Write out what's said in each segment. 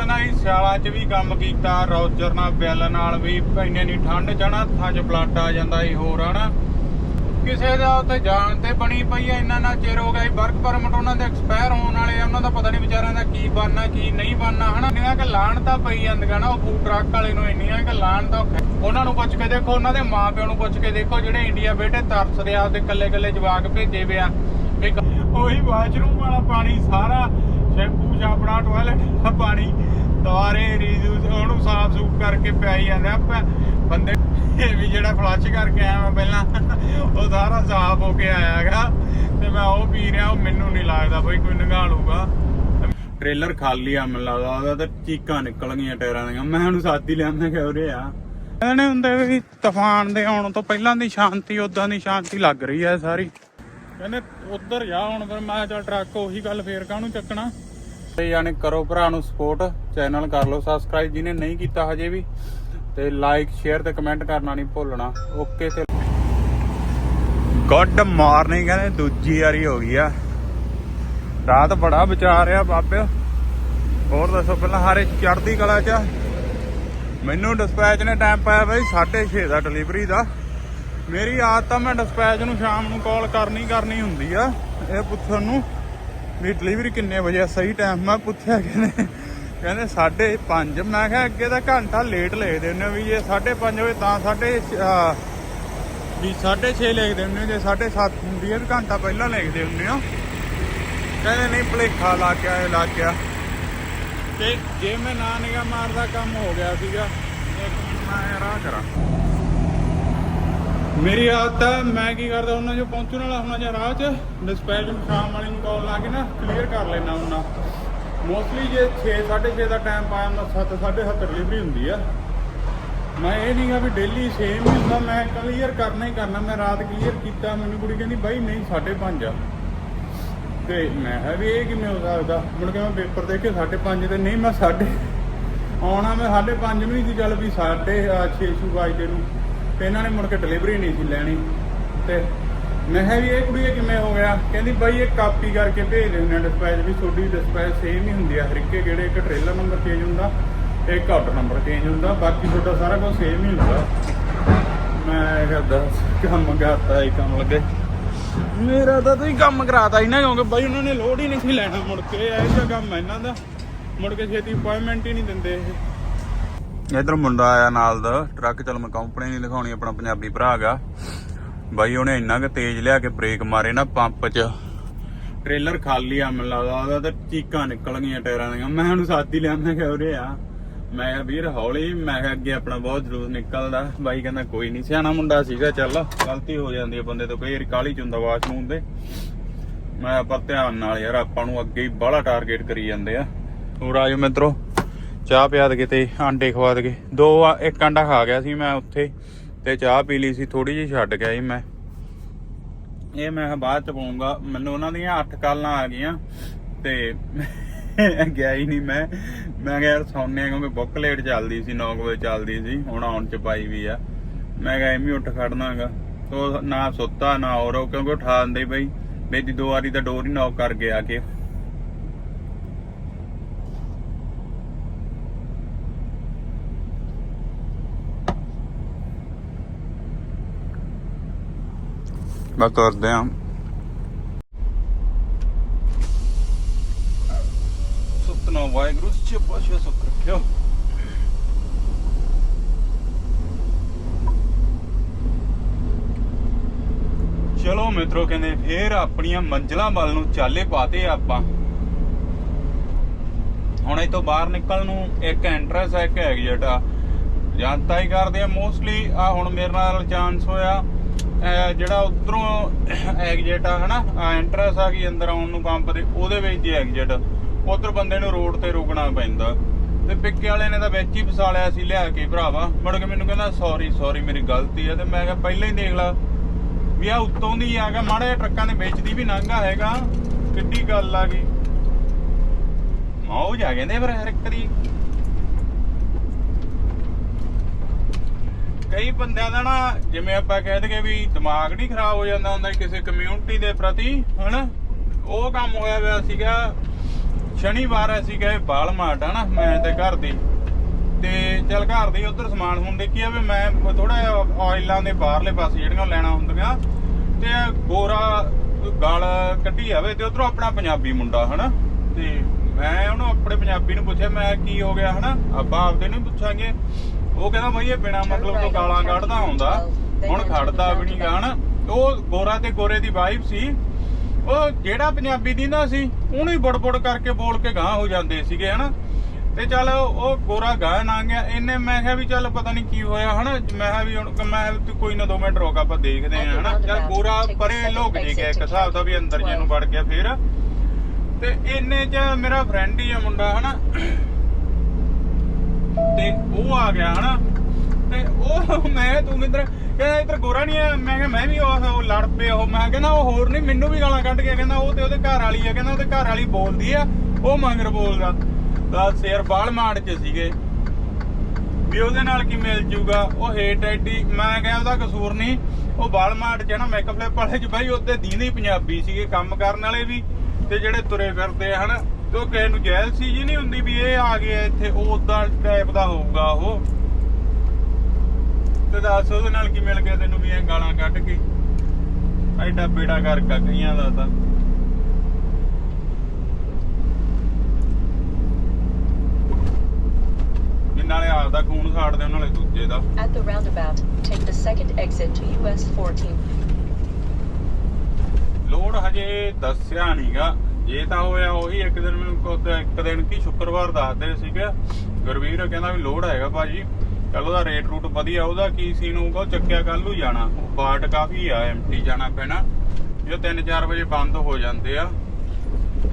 ਕਹਿੰਦਾ ਸੀ ਸਿਆਲਾਂ 'ਚ ਵੀ ਕੰਮ ਕੀਤਾ ਰੌਜਰ ਨਾਲ ਬਿੱਲ ਨਾਲ ਵੀ ਇੰਨੇ ਨਹੀਂ ਠੰਡ ਚ ਨਾ ਹੱਥਾਂ ਆ ਜਾਂਦਾ ਸੀ ਹੋਰ, ਹਨਾ? ਕਿਸੇ ਦਾ ਉੱਥੇ ਜਾਣ ਤੇ ਬਣੀ ਪਈ ਐ ਇੰਨਾ ਨਾ ਚਿਰ ਹੋ ਗਿਆ ਵਰਕ ਪਰਮਿਟ ਉਹਨਾਂ ਦੇ ਐਕਸਪਾਇਰ ਹੋਣ ਵਾਲੇ ਉਹਨਾਂ ਦਾ ਪਤਾ ਨਹੀਂ ਵਿਚਾਰਿਆਂ ਦਾ ਕੀ ਬਣਨਾ, ਕੀ ਨਹੀਂ ਬਣਨਾ, ਹਨਾ? ਇੰਨੀਆਂ ਕਿ ਲਾਣ ਤਾਂ ਪਈ ਜਾਂਦੀਆਂ ਨਾ, ਉਹ ਫੂਡ ਟਰੱਕ ਵਾਲੇ ਨੂੰ ਇੰਨੀਆਂ ਕਿ ਲਾਣ ਤਾਂ ਉਹਨਾਂ ਨੂੰ ਪੁੱਛ ਕੇ ਦੇਖੋ, ਉਹਨਾਂ ਦੇ ਮਾਪਿਆਂ ਨੂੰ ਪੁੱਛ ਕੇ ਦੇਖੋ, ਜਿਹੜੇ ਇੰਡੀਆ ਬੇਟੇ ਤਰਸਦੇ ਆ ਉਹਦੇ ਕੱਲੇ ਕੱਲੇ ਜਵਾਕ ਭੇਜੇ ਵੇ ਆ। ਉਹੀ ਵਾਸ਼ਰੂਮ ਵਾਲਾ ਪਾਣੀ, ਸਾਰਾ ਸ਼ੈਂਪੂ, ਛਾਪੜਾ, ਟਾਇਲਟ ਦਾ ਪਾਣੀ ਦੁਆਰੇ ਰੀਯੂਜ਼ ਉਹਨੂੰ ਸਾਫ਼ ਸੂਫ ਕਰਕੇ ਪਿਆਈ ਜਾਂਦੇ ਬੰਦੇ ਵੀ ਜਿਹੜਾ ਫਲੱਸ਼ ਕਰਕੇ ਆਇਆ ਮੈਂ ਪਹਿਲਾਂ, ਉਹ ਸਾਰਾ ਸਾਫ਼ ਹੋ ਕੇ ਆਇਆ ਹੈਗਾ। ਤੇ ਮੈਂ ਉਹ ਪੀ ਰਿਹਾ, ਉਹ ਮੈਨੂੰ ਨਹੀਂ ਲੱਗਦਾ, ਬਈ ਕੋਈ ਨਗਾ ਟ੍ਰੇਲਰ ਖਾਲੀ ਆ, ਮੈਨੂੰ ਲੱਗਦਾ, ਉਹਦਾ ਤਾਂ ਚੀਕਾਂ ਨਿਕਲ ਗਈਆਂ ਟਾਇਰਾਂ ਦੀਆਂ। ਮੈਂ ਉਹਨੂੰ ਸਾਥੀ ਲਿਆ, ਮੈਂ ਕਿਹਾ, ਉਰੇ ਆ। ਇਹਨੇ ਹੁੰਦੇ ਵੀ ਤੂਫਾਨ ਦੇ ਆਉਣ ਤੋਂ ਪਹਿਲਾਂ ਦੀ ਸ਼ਾਂਤੀ ਉਦਾਂ ਦੀ ਸ਼ਾਂਤੀ ਲੱਗ ਰਹੀ ਹੈ ਸਾਰੀ। ਕਹਿੰਦੇ, ਉਧਰ ਜਾ ਹੁਣ ਫਿਰ, ਮੈਂ ਕਿਹਾ ਚੱਲ ਟਰੱਕ, ਉਹੀ ਗੱਲ ਫੇਰ ਕਾਹਨੂੰ ਚੱਕਣਾ? ਤੇ ਯਾਨੀ ਕਰੋ ਭਰਾ ਨੂੰ ਸਪੋਰਟ ਚੈਨਲ ਕਰ ਲਓ ਸਬਸਕ੍ਰਾਈਬ ਜਿਹਨੇ ਨਹੀਂ ਕੀਤਾ ਹਜੇ ਵੀ, ਤੇ ਲਾਈਕ ਸ਼ੇਅਰ ਤੇ ਕਮੈਂਟ ਕਰਨਾ ਨਹੀਂ ਭੁੱਲਣਾ ਓਕੇ ਤੇ ਗੁੱਡ ਮਾਰਨਿੰਗ ਕਹਿੰਦੇ, ਦੂਜੀ ਵਾਰੀ ਹੋ ਗਈ ਆ। ਰਾਤ ਬੜਾ ਵਿਚਾਰ ਰਿਹਾ ਬਾਬਿਓ ਹੋਰ ਦੱਸੋ, ਪਹਿਲਾਂ ਹਾਰੇ ਚੜਦੀ ਕਲਾ ਚ ਮੈਨੂੰ ਡਿਸਪੈਚ ਨੇ ਟਾਈਮ ਪਾਇਆ ਬਈ 6:30 ਦਾ ਡਿਲੀਵਰੀ ਦਾ। ਮੇਰੀ ਆਦਤ ਆ, ਮੈਂ ਡਿਸਪੈਚ ਨੂੰ ਸ਼ਾਮ ਨੂੰ ਕਾਲ ਕਰਨੀ ਕਰਨੀ ਹੁੰਦੀ ਆ, ਇਹ ਪੁੱਛਣ ਨੂੰ। ਵੀ ਡਿਲੀਵਰੀ ਕਿੰਨੇ ਵਜੇ ਆ? ਸਹੀ ਟਾਈਮ ਮੈਂ ਪੁੱਛਿਆ ਕਹਿੰਦੇ ਕਹਿੰਦੇ 5:30 ਮੈਂ ਕਿਹਾ ਅੱਗੇ ਤਾਂ ਘੰਟਾ ਲੇਟ ਲਿਖਦੇ ਹੁੰਦੇ ਹੋ ਵੀ ਜੇ 5:30 ਵਜੇ ਤਾਂ 6:30 ਵੀ 6:30 ਲਿਖਦੇ ਹੁੰਦੇ ਹੋ, ਜੇ 7:30 ਹੁੰਦੀ ਹੈ ਤਾਂ ਘੰਟਾ ਪਹਿਲਾਂ ਲਿਖਦੇ ਹੁੰਦੇ ਆ ਕਹਿੰਦੇ ਨਹੀਂ ਭਲੇਖਾ ਲੱਗ ਗਿਆ ਇਹ ਲੱਗ ਗਿਆ ਤੇ ਜੇ ਮੈਂ ਨਾ ਨਿਗਾ ਮਾਰਦਾ ਕੰਮ ਹੋ ਗਿਆ ਸੀਗਾ। ਇੱਕ ਮਿੰਟ ਮੈਂ ਰਾਹ ਕਰਾਂ। ਮੇਰੀ ਆਦਤ ਹੈ ਮੈਂ ਕੀ ਕਰਦਾ ਉਹਨਾਂ ਜੋ ਪਹੁੰਚਣ ਵਾਲਾ ਹੁਣਾ ਜਾਂ ਰਾਹ 'ਚ ਡਿਸਪੈਚ ਨੂੰ ਸ਼ਾਮ ਵਾਲੀ ਨੂੰ ਕਾਲ ਲਾ ਕੇ ਨਾ ਕਲੀਅਰ ਕਰ ਲੈਣਾ ਉਹਨਾਂ ਮੋਸਟਲੀ ਜੇ 6 6:30 ਦਾ ਟਾਈਮ ਪਾਇਆ ਹੁੰਦਾ 7 7:30 ਡਿਲੀਵਰੀ ਹੁੰਦੀ ਆ। ਮੈਂ ਇਹ ਨਹੀਂਗਾ ਵੀ ਡੇਲੀ ਸੇਮ ਹੀ ਹੁੰਦਾ, ਮੈਂ ਕਲੀਅਰ ਕਰਨਾ ਹੀ ਕਰਨਾ, ਮੈਂ ਰਾਤ ਕਲੀਅਰ ਕੀਤਾ, ਮੈਨੂੰ ਕੁੜੀ ਕਹਿੰਦੀ, ਬਾਈ, ਨਹੀਂ 5:30 ਆ। ਤੇ ਮੈਂ ਕਿਹਾ ਵੀ ਇਹ ਕਿਵੇਂ ਹੋ ਸਕਦਾ? ਮੁੜ ਕੇ ਮੈਂ ਪੇਪਰ ਦੇਖ ਕੇ 5:30 ਤੇ ਨਹੀਂ, ਮੈਂ 5:30 ਆਉਣਾ ਮੈਂ 5:30 ਨੂੰ ਹੀ ਦੀ ਗੱਲ ਵੀ 6:30 ਛੇ ਵਜੇ ਨੂੰ। ਤੇ ਇਹਨਾਂ ਨੇ ਮੁੜ ਕੇ ਡਿਲੀਵਰੀ ਨਹੀਂ ਸੀ ਲੈਣੀ। ਤੇ ਮੈਂ ਕਿਹਾ ਵੀ ਇਹ ਕੁੜੀ ਇਹ ਕਿਵੇਂ ਹੋ ਗਿਆ? ਕਹਿੰਦੀ ਬਾਈ ਇਹ ਕਾਪੀ ਕਰਕੇ ਭੇਜ ਦਿੰਦੇ ਆ ਡਿਸਪੈਚ ਵੀ ਤੁਹਾਡੀ ਡਿਸਪੈਚ ਸੇਮ ਹੀ ਹੁੰਦੀ ਆ। ਹਰ ਇੱਕੇ ਕਿਹੜੇ ਇੱਕ ਟ੍ਰੇਲਰ ਨੰਬਰ ਚੇਂਜ ਹੁੰਦਾ, ਇੱਕ ਆਰਡਰ ਨੰਬਰ ਚੇਂਜ ਹੁੰਦਾ, ਬਾਕੀ ਤੁਹਾਡਾ ਸਾਰਾ ਕੁਝ ਸੇਮ ਹੀ ਹੁੰਦਾ। ਮੈਂ ਕਰਦਾ ਕੰਮ ਕਰਤਾ ਹੀ ਕੰਮ ਲੱਗੇ। ਮੇਰਾ ਤਾਂ ਤੁਸੀਂ ਕੰਮ ਕਰਾਤਾ ਹੀ ਨਾ, ਕਿਉਂਕਿ ਬਾਈ ਉਹਨਾਂ ਨੇ ਲੋਡ ਹੀ ਨਹੀਂ ਸੀ ਲੈਣਾ ਮੁੜ ਕੇ, ਇਹ ਜਿਹਾ ਕੰਮ ਇਹਨਾਂ ਦਾ। ਮੁੜ ਕੇ ਛੇਤੀ ਅਪਾਇੰਟਮੈਂਟ ਹੀ ਨਹੀਂ ਦਿੰਦੇ ਇਹ। ਇਧਰ ਮੁੰਡਾ ਆਇਆ ਨਾਲ ਦਾ, ਟਰੱਕ ਚਲ ਮੈਂ ਕੰਪਨੀ ਨਹੀਂ ਦਿਖਾਉਣੀ ਆਪਣਾ ਪੰਜਾਬੀ ਭਰਾ ਹੈਗਾ ਬਾਈ ਉਹਨੇ ਇੰਨਾ ਕਿ ਤੇਜ਼ ਲਿਆ ਕੇ ਬ੍ਰੇਕ ਮਾਰੇ ਨਾ ਪੰਪ 'ਚ। ਟ੍ਰੇਲਰ ਖਾਲੀ ਆ, ਮੈਨੂੰ ਲੱਗਦਾ ਉਹਦਾ ਤਾਂ ਚੀਕਾਂ ਨਿਕਲ ਗਈਆਂ ਟਾਇਰਾਂ ਦੀਆਂ। ਮੈਂ ਉਹਨੂੰ ਸਾਥੀ ਲਿਆ, ਮੈਂ ਕਿਹਾ, ਉਰੇ ਆ। ਮੈਂ ਕਿਹਾ, ਵੀਰ, ਹੌਲੀ। ਮੈਂ ਕਿਹਾ, ਅੱਗੇ ਆਪਣਾ ਬਹੁਤ ਜਲੂਸ ਨਿਕਲਦਾ। ਬਾਈ ਕਹਿੰਦਾ, ਕੋਈ ਨਹੀਂ। ਸਿਆਣਾ ਮੁੰਡਾ ਸੀਗਾ, ਚੱਲ ਗਲਤੀ ਹੋ ਜਾਂਦੀ ਹੈ ਬੰਦੇ ਤੋਂ, ਕਈ ਵਾਰੀ ਕਾਲੀ ਚ ਹੁੰਦਾ ਵਾਸ਼ਰੂਮ ਦੇ। ਮੈਂ ਆਪਾਂ ਧਿਆਨ ਨਾਲ ਯਾਰ, ਆਪਾਂ ਨੂੰ ਅੱਗੇ ਹੀ ਬਾਹਲਾ ਟਾਰਗੇਟ ਕਰੀ ਜਾਂਦੇ ਆ। ਹੋਰ ਆਜੋ ਮਿੱਤਰੋ। ਚਾਹ ਪਿਆ ਦੇ ਤੇ ਆਂਡੇ ਖਵਾ ਦੇ ਦੋ ਇੱਕ ਆਂਡਾ ਖਾ ਗਿਆ ਸੀ ਮੈਂ ਉੱਥੇ ਤੇ ਚਾਹ ਪੀ ਲਈ ਸੀ ਥੋੜੀ ਜਿਹੀ ਛੱਡ ਗਿਆ ਸੀ ਮੈਂ। ਇਹ ਮੈਂ ਬਾਅਦ ਚ ਪਾਉਂਗਾ। ਮੈਨੂੰ ਉਹਨਾਂ ਦੀਆਂ 8 ਕਾਲਾਂ ਆ ਗਈਆਂ ਤੇ ਗਿਆ ਹੀ ਨਹੀਂ ਮੈਂ। ਮੈਂ ਕਿਹਾ ਯਾਰ ਸੌਂਨੇ ਆ ਕਿਉਂਕਿ ਬੁੱਕ ਲੇਟ ਚੱਲਦੀ ਸੀ 9 ਵਜੇ ਚੱਲਦੀ ਸੀ। ਹੁਣ ਆਉਣ ਚ ਪਾਈ ਵੀ ਆ। ਮੈਂ ਕਿਹਾ ਐਵੇਂ ਉੱਠ ਖੜਨਾਗਾ ਤੋ ਨਾ ਸੁੱਤਾ, ਨਾ ਔਰੋ, ਕਿਉਂਕਿ ਉਠਾ ਦਿੰਦੇ ਬਈ। ਮੇਰੀ ਦੋ ਵਾਰੀ ਤਾਂ ਡੋਰ ਹੀ ਨੌਕ ਕਰ ਗਿਆ ਆ ਕੇ। ਮੈਂ ਕਰਦੇ ਆ। ਸਤਨਾਮ ਵਾਹਿਗੁਰੂ ਜੀ ਪਾਸ਼ਾ ਸੁਖ ਰੱਖਿਓ। ਚਲੋ ਮਿੱਤਰੋ, ਕਹਿੰਦੇ ਫੇਰ ਆਪਣੀਆਂ ਮੰਜ਼ਲਾਂ ਵੱਲ ਨੂੰ ਚਾਲੇ ਪਾਤੇ ਆਪਾਂ। ਹੁਣ ਇਹ ਤੋਂ ਬਾਹਰ ਨਿਕਲਣ ਨੂੰ ਇੱਕ ਐਂਟਰੈਂਸ ਹੈ ਇੱਕ ਐਗਜ਼ਿਟ ਆ ਜਨਤਾ ਹੀ ਕਰਦੇ ਆ ਮੋਸਟਲੀ ਆ ਹੁਣ ਮੇਰੇ ਨਾਲ ਚਾਂਸ ਹੋਇਆ। ਜਿਹੜਾ ਉਧਰੋਂ ਐਗਜ਼ਿਟ ਆ, ਹਨਾ? ਐਂਟਰੈਂਸ ਆ ਗਈ ਅੰਦਰ ਆਉਣ ਨੂੰ ਪੰਪ ਦੇ, ਉਹਦੇ ਵਿੱਚ ਹੀ ਐਗਜ਼ਿਟ। ਉਧਰ ਬੰਦੇ ਨੂੰ ਰੋਡ ਤੇ ਰੁਕਣਾ ਪੈਂਦਾ। ਤੇ ਪਿੱਕੇ ਵਾਲੇ ਨੇ ਤਾਂ ਵਿੱਚ ਹੀ ਫਸਾ ਲਿਆ ਸੀ, ਲਿਆ ਕੇ ਭਰਾਵਾ। ਮੁੜ ਕੇ ਮੈਨੂੰ ਕਹਿੰਦਾ ਸੌਰੀ ਸੌਰੀ ਮੇਰੀ ਗਲਤੀ ਆ। ਤੇ ਮੈਂ ਕਿਹਾ, ਪਹਿਲਾਂ ਹੀ ਦੇਖ ਲਾ। ਵੀ ਆ ਉੱਤੋਂ ਦੀ ਆ ਗਿਆ ਮਾੜੇ ਟਰੱਕਾਂ ਦੇ ਵਿੱਚ ਦੀ ਵੀ ਲੰਘਾ ਹੈਗਾ। ਕਿੱਡੀ ਗੱਲ ਆ ਗਈ। ਮੌਜ ਆ ਕਹਿੰਦੇ ਫਿਰ ਹਰ ਇੱਕ ਦੀ। ਕਈ ਬੰਦਿਆਂ ਦਾ ਨਾ, ਜਿਵੇਂ ਆਪਾਂ ਕਹਿ ਦਈਏ ਵੀ ਦਿਮਾਗ ਨਹੀਂ ਖਰਾਬ ਹੋ ਜਾਂਦਾ ਹੁੰਦਾ ਕਿਸੇ ਕਮਿਊਨਿਟੀ ਦੇ ਪ੍ਰਤੀ, ਹਨਾ? ਉਹ ਕੰਮ ਹੋਇਆ ਹੋਇਆ ਸੀਗਾ, ਸ਼ਨੀਵਾਰ ਅਸੀਂ ਗਏ ਬਾਲ ਹਨਾ, ਮੈਂ ਤੇ ਘਰ ਦੀ। ਤੇ ਚੱਲ ਘਰ ਦੀ ਉਧਰ ਸਮਾਨ ਹੁਣ ਦੇਖਿਆ ਵੀ ਮੈਂ ਥੋੜਾ ਆਇਲਾਂ ਦੇ ਬਾਹਰਲੇ ਪਾਸੇ ਜਿਹੜੀਆਂ ਲੈਣਾ ਹੁੰਦੀਆਂ, ਤੇ ਗੋਰਾ ਗਲ ਕੱਢੀ ਆਵੇ ਤੇ ਉਧਰੋਂ ਆਪਣਾ ਪੰਜਾਬੀ ਮੁੰਡਾ, ਹਨਾ? ਤੇ ਮੈਂ ਉਹਨੂੰ ਆਪਣੇ ਪੰਜਾਬੀ ਨੂੰ ਪੁੱਛਿਆ, ਮੈਂ ਕੀ ਹੋ ਗਿਆ? ਹਨਾ? ਆਪਾਂ ਆਪਦੇ ਨੂੰ ਪੁੱਛਾਂਗੇ। ਉਹ ਕਹਿੰਦਾ ਬਈ ਇਹ ਬਿਨਾ ਮਤਲਬ ਤੋਂ ਗਾਲਾਂ ਕੱਢਦਾ ਹੁੰਦਾ ਹੁਣ ਖੜਦਾ ਵੀ ਨਹੀਂ ਗਾ ਹਨਾ ਉਹ ਗੋਰਾ ਤੇ ਗੋਰੇ ਦੀ ਵਾਈਫ ਸੀ। ਉਹ ਜਿਹੜਾ ਪੰਜਾਬੀ ਦੀ ਨਾ ਸੀ ਉਹਨੂੰ ਹੀ ਬੜਬੜ ਕਰਕੇ ਬੋਲ ਕੇ ਗਾਂ ਹੋ ਜਾਂਦੇ ਸੀਗੇ ਹਨਾ? ਤੇ ਚੱਲ ਉਹ ਗੋਰਾ ਗਾਂ ਨਾ ਗਿਆ ਇਹਨੇ ਮੈਂ ਕਿਹਾ ਵੀ ਚੱਲ ਪਤਾ ਨਹੀਂ ਕੀ ਹੋਇਆ ਹਨਾ? ਮੈਂ ਕਿਹਾ ਵੀ ਹੁਣ ਮੈਂ ਤੂੰ ਕੋਈ ਨਾ 2 ਮਿੰਟ ਰੁਕ ਆਪਾਂ ਦੇਖਦੇ ਆ ਹਨਾ? ਚੱਲ ਗੋਰਾ ਪਰੇ ਲੋਕ ਜੇ ਗਿਆ ਇੱਕ ਹਿਸਾਬ ਦਾ ਵੀ ਅੰਦਰ ਜੇ ਨੂੰ ਵੜ ਗਿਆ ਫੇਰ। ਤੇ ਇੰਨੇ ਚ ਮੇਰਾ ਫਰੈਂਡ ਹੀ ਆ ਮੁੰਡਾ ਹਨਾ? ਤੇ ਉਹ ਆ ਗਿਆ ਹਨਾ। ਤੇ ਉਹ ਮੈਂ ਤੂੰ ਕਿੱਧਰ ਕਹਿੰਦਾ, ਇੱਧਰ ਗੋਰਾ ਨਹੀਂ ਆ ਮੈਂ ਕਿਹਾ, ਮੈਂ ਵੀ ਉਹ ਲੜ ਪਏ ਉਹ। ਮੈਂ ਕਹਿੰਦਾ, ਉਹ ਹੋਰ ਨਹੀਂ ਮੈਨੂੰ ਵੀ ਗਾਲਾਂ ਕੱਢ ਕੇ ਕਹਿੰਦਾ, ਉਹ ਤੇ ਉਹਦੇ ਘਰ ਵਾਲੀ ਆ। ਕਹਿੰਦਾ, ਉਹਦੇ ਘਰ ਵਾਲੀ ਬੋਲਦੀ ਆ, ਉਹ ਮੰਗਰ ਬੋਲਦਾ। ਦਾ ਸ਼ੇਰ ਬਾਲ ਮਾਰ ਚ ਸੀਗੇ। ਵੀ ਉਹਦੇ ਨਾਲ ਕੀ ਮਿਲ ਜੂਗਾ? ਉਹ ਹੇਟ ਐਡੀ ਮੈਂ ਕਿਹਾ, ਉਹਦਾ ਕਸੂਰ ਨਹੀਂ ਉਹ ਬਾਲ ਮਾਰ ਚ ਨਾ ਮੇਕਅਪ ਵਾਲੇ ਚ ਬਾਈ, ਉਹਦੇ ਦੀਨੇ ਹੀ ਪੰਜਾਬੀ ਸੀਗੇ, ਕੰਮ ਕਰਨ ਵਾਲੇ ਵੀ। ਤੇ ਜਿਹੜੇ ਤੁਰੇ ਫਿਰਦੇ ਹਨ। ਤੇ ਉਹ ਕਿਸੇ ਨੂੰ ਜੈਲ ਸੀ ਜੀ ਨਹੀਂ ਹੁੰਦੀ ਵੀ ਇਹ ਆ ਗਿਆ ਇੱਥੇ ਉਹ ਉਦਾਂ ਟਾਈਪ ਦਾ ਹੋਊਗਾ ਉਹ। ਤੇ ਦੱਸ ਉਹਦੇ ਨਾਲ ਕੀ ਮਿਲ ਗਿਆ ਤੈਨੂੰ ਵੀ ਇਹ ਗਾਲਾਂ ਕੱਢ ਕੇ? ਐਡਾ ਬੇੜਾ ਕਰ ਕਈਆਂ ਦਾ ਤਾਂ। ਨਾਲੇ ਆਪਦਾ ਖੂਨ ਸਾੜਦੇ ਨਾਲੇ ਦੂਜੇ ਦਾ। At the roundabout, take the second exit to US 14. Load ਹਜੇ ਦੱਸਿਆ ਨਹੀਂਗਾ ਜੇ ਤਾਂ ਹੋਇਆ ਉਹੀ ਇੱਕ ਦਿਨ ਮੈਨੂੰ ਇੱਕ ਦਿਨ ਕੀ ਸ਼ੁੱਕਰਵਾਰ ਦੱਸਦੇ ਸੀਗੇ। ਗੁਰਵੀਰ ਕਹਿੰਦਾ ਵੀ ਲੋਡ ਹੈਗਾ ਭਾਜੀ। ਕੱਲ ਉਹਦਾ ਰੇਟ ਰੂਟ ਵਧੀਆ, ਉਹਦਾ ਕੀ ਸੀਨ ਹੋਊਗਾ, ਉਹ ਚੱਕਿਆ ਕੱਲ ਨੂੰ ਜਾਣਾ। ਬਾਟ ਕਾਫੀ ਆ, ਐਮਟੀ ਜਾਣਾ ਪੈਣਾ। ਇਹ 3-4 ਵਜੇ ਬੰਦ ਹੋ ਜਾਂਦੇ ਆ।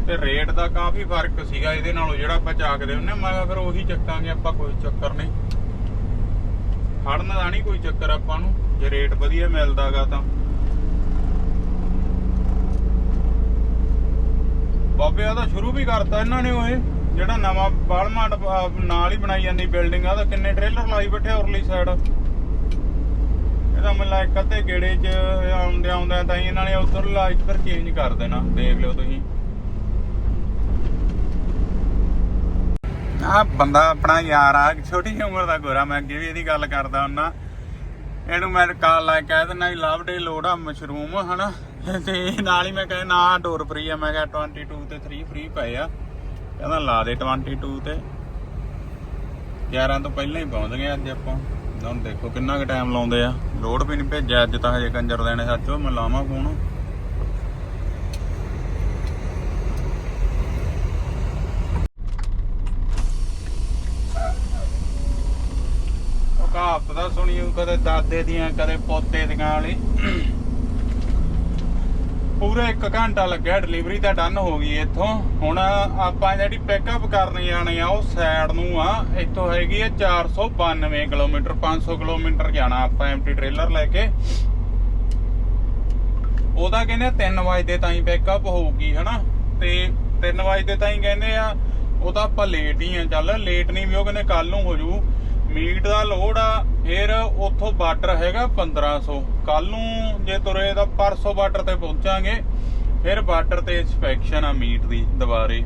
ਤੇ ਰੇਟ ਦਾ ਕਾਫੀ ਫ਼ਰਕ ਸੀਗਾ ਇਹਦੇ ਨਾਲੋਂ, ਜਿਹੜਾ ਆਪਾਂ ਚੱਕਦੇ ਹੁੰਨੇ ਮੈਂ ਕਿਹਾ ਫਿਰ ਉਹੀ ਚੱਕਾਂਗੇ, ਆਪਾਂ ਕੋਈ ਚੱਕਰ ਨਹੀਂ। ਖੜਨ ਦਾ ਨਹੀਂ ਕੋਈ ਚੱਕਰ ਆਪਾਂ ਨੂੰ। ਜੇ ਰੇਟ ਵਧੀਆ ਮਿਲਦਾਗਾ ਤਾਂ। ਬਾਬੇ ਆ ਸ਼ੁਰੂ ਵੀ ਕਰਤਾ ਇਹਨਾਂ ਨੇ ਓਏ। ਜਿਹੜਾ ਨਵਾਂ ਬਾਲਮਾਟ ਨਾਲ ਹੀ ਬਣਾਈ ਜਾਂਦੀ ਬਿਲਡਿੰਗ ਆ, ਤਾਂ ਕਿੰਨੇ ਟ੍ਰੇਲਰ ਲਾਈ ਬੈਠੇ ਉਰਲੀ ਸਾਈਡ ਇਹਦਾ ਮਤਲਬ ਇੱਕ ਅੱਧੇ ਗੇੜੇ 'ਚ ਆਉਂਦੇ ਆਉਂਦੇ ਤਾਂ ਇਹਨਾਂ ਨੇ ਉਧਰਲਾ ਇੱਧਰ ਚੇਂਜ ਕਰ ਦੇਣਾ, ਦੇਖ ਲਿਓ ਤੁਸੀਂ। ਆ ਬੰਦਾ ਆਪਣਾ ਯਾਰ ਆ ਛੋਟੀ ਉਮਰ ਦਾ ਗੋਰਾ, ਮੈਂ ਅੱਗੇ ਵੀ ਇਹਦੀ ਗੱਲ ਕਰਦਾ ਹੁੰਨਾ। ਇਹਨੂੰ ਮੈਂ ਕਾਲ ਲਾ ਕੇ ਕਹਿ ਦਿੰਦਾ ਵੀ ਲਵ ਡੇ ਲੋਡ ਆ ਮਸ਼ਰੂਮ ਹਨਾ? ਤੇ ਨਾਲ ਹੀ ਮੈਂ ਕਹਿੰਦਾ ਨਾ ਡੋਰ ਫ੍ਰੀ ਆ। ਮੈਂ ਕਿਹਾ 22 ਤੇ 3 ਫ੍ਰੀ ਪਏ ਆ। ਕਹਿੰਦਾ, ਲਾ ਦੇ 22 ਤੇ। 11 ਤੋਂ ਪਹਿਲਾਂ ਹੀ ਪਹੁੰਚ ਗਏ ਅੱਜ ਆਪਾਂ। ਹੁਣ ਦੇਖੋ ਕਿੰਨਾ ਕੁ ਟਾਈਮ ਲਾਉਂਦੇ ਆ। ਲੋਡ ਵੀ ਨਹੀਂ ਭੇਜਿਆ ਅੱਜ ਤਾਂ ਹਜੇ ਕੰਜਰ ਦੇਣੇ ਸੱਚੋ ਮੈਂ ਲਾਵਾਂ ਫੋਨ ਉਹ ਕਹਾਵਤ ਦਾ ਸੁਣੀ ਕਦੇ ਦਾਦੇ ਦੀਆਂ, ਕਦੇ ਪੋਤੇ ਦੀਆਂ ਵਾਲੀ। ਪੂਰਾ 1 ਘੰਟਾ ਲੱਗਿਆ ਡਿਲੀਵਰੀ ਤਾਂ ਡਨ ਹੋ ਗਈ ਇੱਥੋਂ। ਹੁਣ ਆਪਾਂ ਜਿਹੜੀ ਪਿਕਅਪ ਕਰਨ ਜਾਣੇ ਆ, ਉਹ ਸਾਈਡ ਨੂੰ ਆ। ਇੱਥੋਂ ਹੈਗੀ ਆ 492 ਕਿਲੋਮੀਟਰ 500 ਕਿਲੋਮੀਟਰ ਜਾਣਾ ਆਪਾਂ ਐਮਟੀ ਟ੍ਰੇਲਰ ਲੈ ਕੇ। ਉਹਦਾ ਕਹਿੰਦੇ 3 ਵਜੇ ਤਾਈਂ ਪਿਕਅਪ ਹੋਊਗੀ, ਹਨਾ? ਤੇ 3 ਵਜੇ ਤਾਈਂ ਕਹਿੰਦੇ ਆ, ਉਹ ਤਾਂ ਆਪਾਂ ਲੇਟ ਹੀ ਆ, ਚੱਲ ਲੇਟ ਨਹੀਂ ਵੀ ਉਹ ਕਹਿੰਦੇ ਕੱਲ ਨੂੰ ਹੋ ਜੂ। ਮੀਟ ਦਾ ਲੋਡ ਆ ਫਿਰ ਉੱਥੋਂ ਬਾਰਡਰ ਹੈਗਾ 1500 ਕੱਲ ਨੂੰ ਜੇ ਤੁਰੇ ਤਾਂ ਪਰਸੋਂ ਬਾਰਡਰ ਤੇ ਪਹੁੰਚਾਂਗੇ। ਫਿਰ ਬਾਰਡਰ ਤੇ ਇਨਸਪੈਕਸ਼ਨ ਆ ਮੀਟ ਦੀ ਦੁਬਾਰੇ।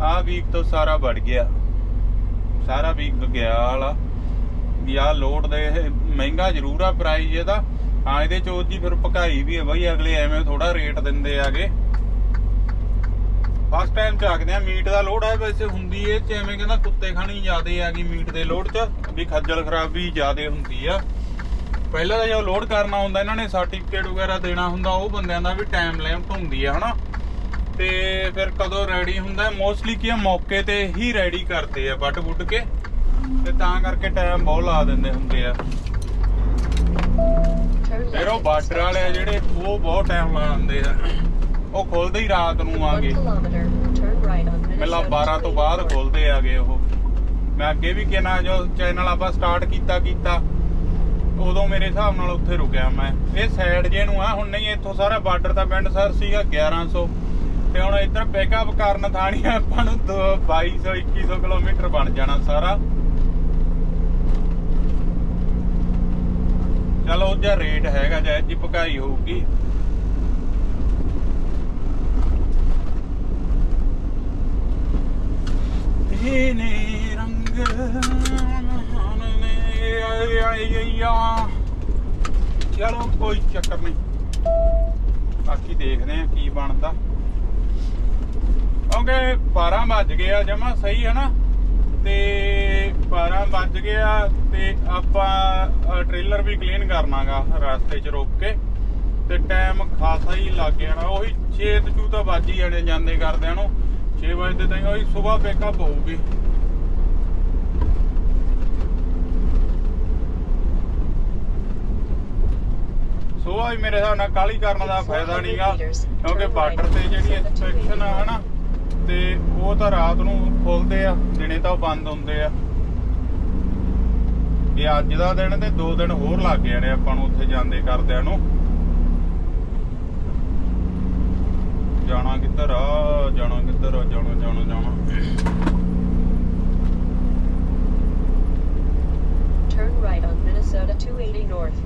ਆ ਵੀਕ ਤੋਂ ਸਾਰਾ ਵੜ ਗਿਆ। ਸਾਰਾ ਵੀਕ ਗਿਆ ਵਾਲਾ ਵੀ ਆ ਲੋਡ ਦੇ ਮਹਿੰਗਾ ਜ਼ਰੂਰ ਆ ਪ੍ਰਾਈਸ ਇਹਦਾ। ਹਾਂ, ਇਹਦੇ ਚੋਂ ਜੀ ਫਿਰ ਭਕਾਈ ਵੀ ਹੈ ਬਈ, ਅਗਲੇ ਐਵੇਂ ਥੋੜਾ ਰੇਟ ਦਿੰਦੇ ਆਗੇ। ਟਾਈਮ ਚੱਕਦੇ ਆ ਮੀਟ ਦਾ ਲੋਡ ਹੈ ਵੈਸੇ ਹੁੰਦੀ ਏ ਚ ਐਵੇਂ ਕਹਿੰਦਾ ਕੁੱਤੇ ਖਾਣੀ ਜ਼ਿਆਦੇ ਆ ਗਈ ਮੀਟ ਦੇ ਲੋਡ ਚ ਵੀ ਖੱਜਲ ਖਰਾਬੀ ਜ਼ਿਆਦੇ ਹੁੰਦੀ ਆ। ਪਹਿਲਾਂ ਤਾਂ ਜਦੋਂ ਲੋਡ ਕਰਨਾ ਹੁੰਦਾ ਇਹਨਾਂ ਨੇ ਸਰਟੀਫਿਕੇਟ ਵਗੈਰਾ ਦੇਣਾ ਹੁੰਦਾ ਉਹ ਬੰਦਿਆਂ ਦਾ ਵੀ ਟਾਈਮ ਲਿਮਟ ਹੁੰਦੀ ਆ ਹਨਾ। ਤੇ ਫਿਰ ਕਦੋਂ ਰੈਡੀ ਹੁੰਦਾ ਮੋਸਟਲੀ ਕੀ ਆ ਮੌਕੇ ਤੇ ਹੀ ਰੈਡੀ ਕਰਦੇ ਆ ਵੱਟ ਵੁੱਟ ਕੇ। ਤੇ ਤਾਂ ਕਰਕੇ ਟਾਈਮ ਬਹੁਤ ਲਾ ਦਿੰਦੇ ਹੁੰਦੇ ਆ। ਫਿਰ ਉਹ. ਬਾਰਡਰ ਵਾਲੇ ਜਿਹੜੇ ਉਹ ਬਹੁਤ ਟਾਈਮ ਲਾ ਦਿੰਦੇ ਆ। ਉਹ ਖੁੱਲਦੇ ਹੀ ਰਾਤ ਨੂੰ ਆ One ਗਏ kilometer, turn right on ਪਹਿਲਾਂ Minnesota 12 ਤੋਂ ਬਾਅਦ 24. ਖੁੱਲਦੇ ਆਗੇ ਉਹ। ਮੈਂ ਅੱਗੇ ਵੀ ਕਿਹਾ ਜੋ ਚੈਨਲ ਆਪਾਂ ਸਟਾਰਟ ਕੀਤਾ ਕੀਤਾ। ਉਦੋਂ ਮੇਰੇ ਹਿਸਾਬ ਨਾਲ ਉੱਥੇ ਰੁਕਿਆ ਮੈਂ। ਇਹ ਸਾਈਡ ਜੇ ਨੂੰ ਆ ਹੁਣ ਨਹੀਂ ਇੱਥੋਂ ਸਾਰਾ ਬਾਰਡਰ ਤਾਂ ਪਿੰਡ ਸਰ ਸੀਗਾ 1100 ਤੇ ਹੁਣ ਇੱਧਰ ਪਿਕਅਪ ਕਰਨ ਥਾਣੀ ਆਪਾਂ ਨੂੰ ਦੋ- 2200 2100 ਕਿਲੋਮੀਟਰ ਬਣ ਜਾਣਾ ਸਾਰਾ। ਚਲੋ ਜਿਹਾ ਰੇਟ ਹੈਗਾ ਜਾਂ ਜੀ ਭਕਾਈ ਹੋਊਗੀ। ਰਹੇ ਰੰਗ ਚਲੋ ਕੋਈ ਚੱਕਰ ਨਹੀਂ। ਬਾਕੀ ਦੇਖਦੇ ਆ ਕੀ ਬਣਦਾ। ਕਿਉਂਕਿ 12 ਵੱਜ ਗਿਆ ਜਮਾ ਸਹੀ ਹੈ ਨਾ ਤੇ 12 ਵੱਜ ਗਿਆ ਤੇ ਆਪਾਂ ਟ੍ਰੇਲਰ ਵੀ ਕਲੀਨ ਕਰਨਾਗਾ ਰਸਤੇ 'ਚ ਰੋਕ ਕੇ। ਤੇ ਟਾਈਮ ਖਾਸਾ ਹੀ ਲੱਗ ਜਾਣਾ। ਉਹੀ 6 ਤੋਂ ਤਾਂ ਵੱਜ ਹੀ ਜਾਣੇ ਜਾਂਦੇ ਕਰਦਿਆਂ ਨੂੰ। 6 ਵਜੇ ਤਾਈਂ ਉਹੀ ਸਵੇਰ ਬੈਕਅਪ ਹੋਊਗੀ। ਸੋਆ ਵੀ ਮੇਰੇ ਹਿਸਾਬ ਨਾਲ ਕਾਲੀ ਕਰਨ ਦਾ ਫਾਇਦਾ ਨਹੀਂਗਾ ਕਿਉਂਕਿ ਬਾਰਡਰ ਤੇ ਜਿਹੜੀ ਇਨਸਪੈਕਸ਼ਨ ਆ ਹਨਾ ਤੇ ਉਹ ਤਾਂ ਰਾਤ ਨੂੰ ਖੁੱਲਦੇ ਆ ਦਿਨੇ ਤਾਂ ਉਹ ਬੰਦ ਹੁੰਦੇ ਆ। ਇਹ ਅੱਜ ਦਾ ਦਿਨ ਤੇ 2 ਦਿਨ ਹੋਰ ਲੱਗ ਜਾਣੇ ਆਪਾਂ ਨੂੰ ਉੱਥੇ ਜਾਂਦੇ ਕਰਦਿਆਂ ਨੂੰ। ਜਾਣਾ ਕਿੱਧਰ ਆ ਜਾਣਾ ਕਿੱਧਰ ਆ ਜਾਣਾ ਜਾਣਾ ਜਾਣਾ। Turn right on Minnesota 280 North.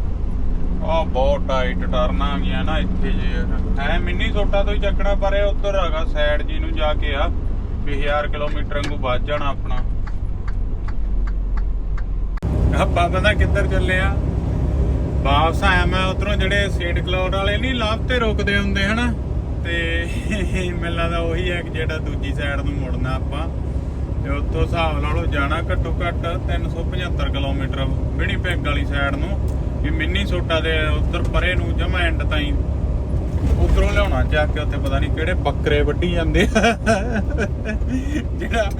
ਆ ਬਹੁਤ ਟਾਈਟ ਟਰਨ ਆ ਗਿਆ ਨਾ ਇੱਥੇ ਜੇ। ਹੈ ਮਿੰਨੀ ਸੋਟਾ ਤੋਂ ਹੀ ਚੱਕਣਾ ਪਰ ਇਹ ਉੱਧਰ ਹੈਗਾ ਸਾਈਡ ਜੀ ਨੂੰ ਜਾ ਕੇ ਆ ਵੀ 1000 ਕਿਲੋਮੀਟਰ ਵਾਂਗੂ ਵੱਜ ਜਾਣਾ ਆਪਣਾ। ਆਪਾਂ ਪਤਾ ਕਿੱਧਰ ਚੱਲੇ ਆ? ਵਾਪਸ ਆਇਆ ਮੈਂ ਉਧਰੋਂ ਜਿਹੜੇ ਸੇਂਟ ਕਲਾਉਡ ਵਾਲੇ ਨਹੀਂ ਲਾਭ ਤੇ ਰੁਕਦੇ ਹੁੰਦੇ ਹਨਾ? ਤੇ ਮੈਨੂੰ ਲੱਗਦਾ ਉਹੀ ਹੈ ਜਿਹੜਾ ਦੂਜੀ ਸਾਈਡ ਨੂੰ ਮੁੜਨਾ ਆਪਾਂ, ਤੇ ਉੱਥੋਂ ਹਿਸਾਬ ਲਾ ਲਓ ਜਾਣਾ ਘੱਟੋ ਘੱਟ 375 ਕਿਲੋਮੀਟਰ ਵਿਨੀਪੈਗ ਵਾਲੀ ਸਾਈਡ ਨੂੰ, ਵੀ ਮਿੰਨੀ ਸੋਟਾ ਦੇ ਉੱਧਰ ਪਰੇ ਨੂੰ ਜਮਾ ਐਂਡ ਤਾਈਂ ਉਧਰੋਂ ਲਿਆਉਣਾ, ਚੱਕ ਕੇ ਉੱਥੇ ਪਤਾ ਨਹੀਂ ਕਿਹੜੇ ਬੱਕਰੇ ਵੱਢੀ ਜਾਂਦੇ ਜਿਹੜਾ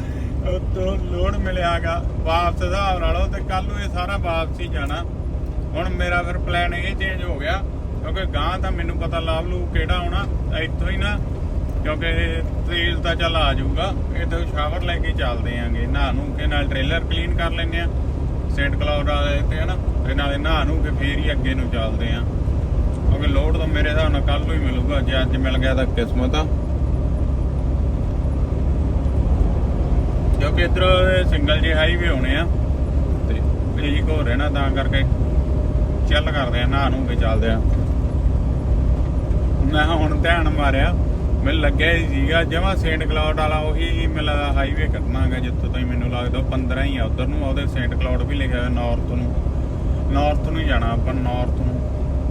ਉੱਥੋਂ ਲੋਡ ਮਿਲਿਆਗਾ, ਵਾਪਸ ਹਿਸਾਬ ਲਾ ਲਓ ਤੇ ਕੱਲ ਨੂੰ ਇਹ ਸਾਰਾ ਵਾਪਸ ਹੀ ਜਾਣਾ। ਹੁਣ ਮੇਰਾ ਫਿਰ ਪਲਾਨ ਇਹ ਚੇਂਜ ਹੋ ਗਿਆ ਕਿਉਂਕਿ ਗਾਂ ਤਾਂ ਮੈਨੂੰ ਪਤਾ ਲਾਭ ਲੂ ਕਿਹੜਾ ਆਉਣਾ, ਇੱਥੋਂ ਹੀ ਨਾ, ਕਿਉਂਕਿ ਤੇਲ ਤਾਂ ਚੱਲ ਆ ਜਾਊਗਾ। ਇਹ ਤਾਂ ਸ਼ਾਵਰ ਲੈ ਕੇ ਚੱਲਦੇ ਆਂਗੇ, ਨਹਾ ਨੂੰ ਕੇ ਨਾਲ ਟ੍ਰੇਲਰ ਕਲੀਨ ਕਰ ਲੈਂਦੇ ਆ। ਸੈਂਟ ਕਲਾਉਡ ਵਾਲੇ ਤੇ ਹਨਾ, ਤੇ ਨਾਲੇ ਨਹਾ ਨੂੰ ਕੇ ਫੇਰ ਹੀ ਅੱਗੇ ਨੂੰ ਚੱਲਦੇ ਆ। ਕਿਉਂਕਿ ਲੋਡ ਤਾਂ ਮੇਰੇ ਹਿਸਾਬ ਨਾਲ ਕੱਲ ਨੂੰ ਹੀ ਮਿਲੂਗਾ, ਜੇ ਅੱਜ ਮਿਲ ਗਿਆ ਤਾਂ ਕਿਸਮਤ ਆ। ਕਿਉਂਕਿ ਇਧਰ ਸਿੰਗਲ ਜੇ ਹਾਈਵੇ ਹੋਣੇ ਆ, ਤੇ ਇਹ ਕੋ ਰਹਿਣਾ, ਤਾਂ ਕਰਕੇ ਚੱਲ ਕਰਦੇ ਆ, ਨਹਾ ਨੂੰ ਕੇ ਚੱਲਦੇ ਆ। ਮੈਂ ਹੁਣ ਧਿਆਨ ਮਾਰਿਆ। ਮੈਨੂੰ ਲੱਗਿਆ ਹੀ ਸੀਗਾ, ਜਮਾ ਸੇਂਟ ਕਲਾਉਡ ਵਾਲਾ ਉਹੀ ਮੈਨੂੰ ਹਾਈਵੇ ਕਰਨਾਗਾ ਜਿੱਥੋਂ ਤਾਈਂ ਮੈਨੂੰ ਲੱਗਦਾ ਉਹ 15 ਹੀ ਆ, ਉਧਰ ਨੂੰ ਉਹਦੇ ਸੇਂਟ ਕਲਾਉਡ ਵੀ ਲਿਖਿਆ ਹੋਇਆ ਨਾਰਥ ਨੂੰ। ਨਾਰਥ ਨੂੰ ਹੀ ਜਾਣਾ ਆਪਾਂ ਨਾਰਥ ਨੂੰ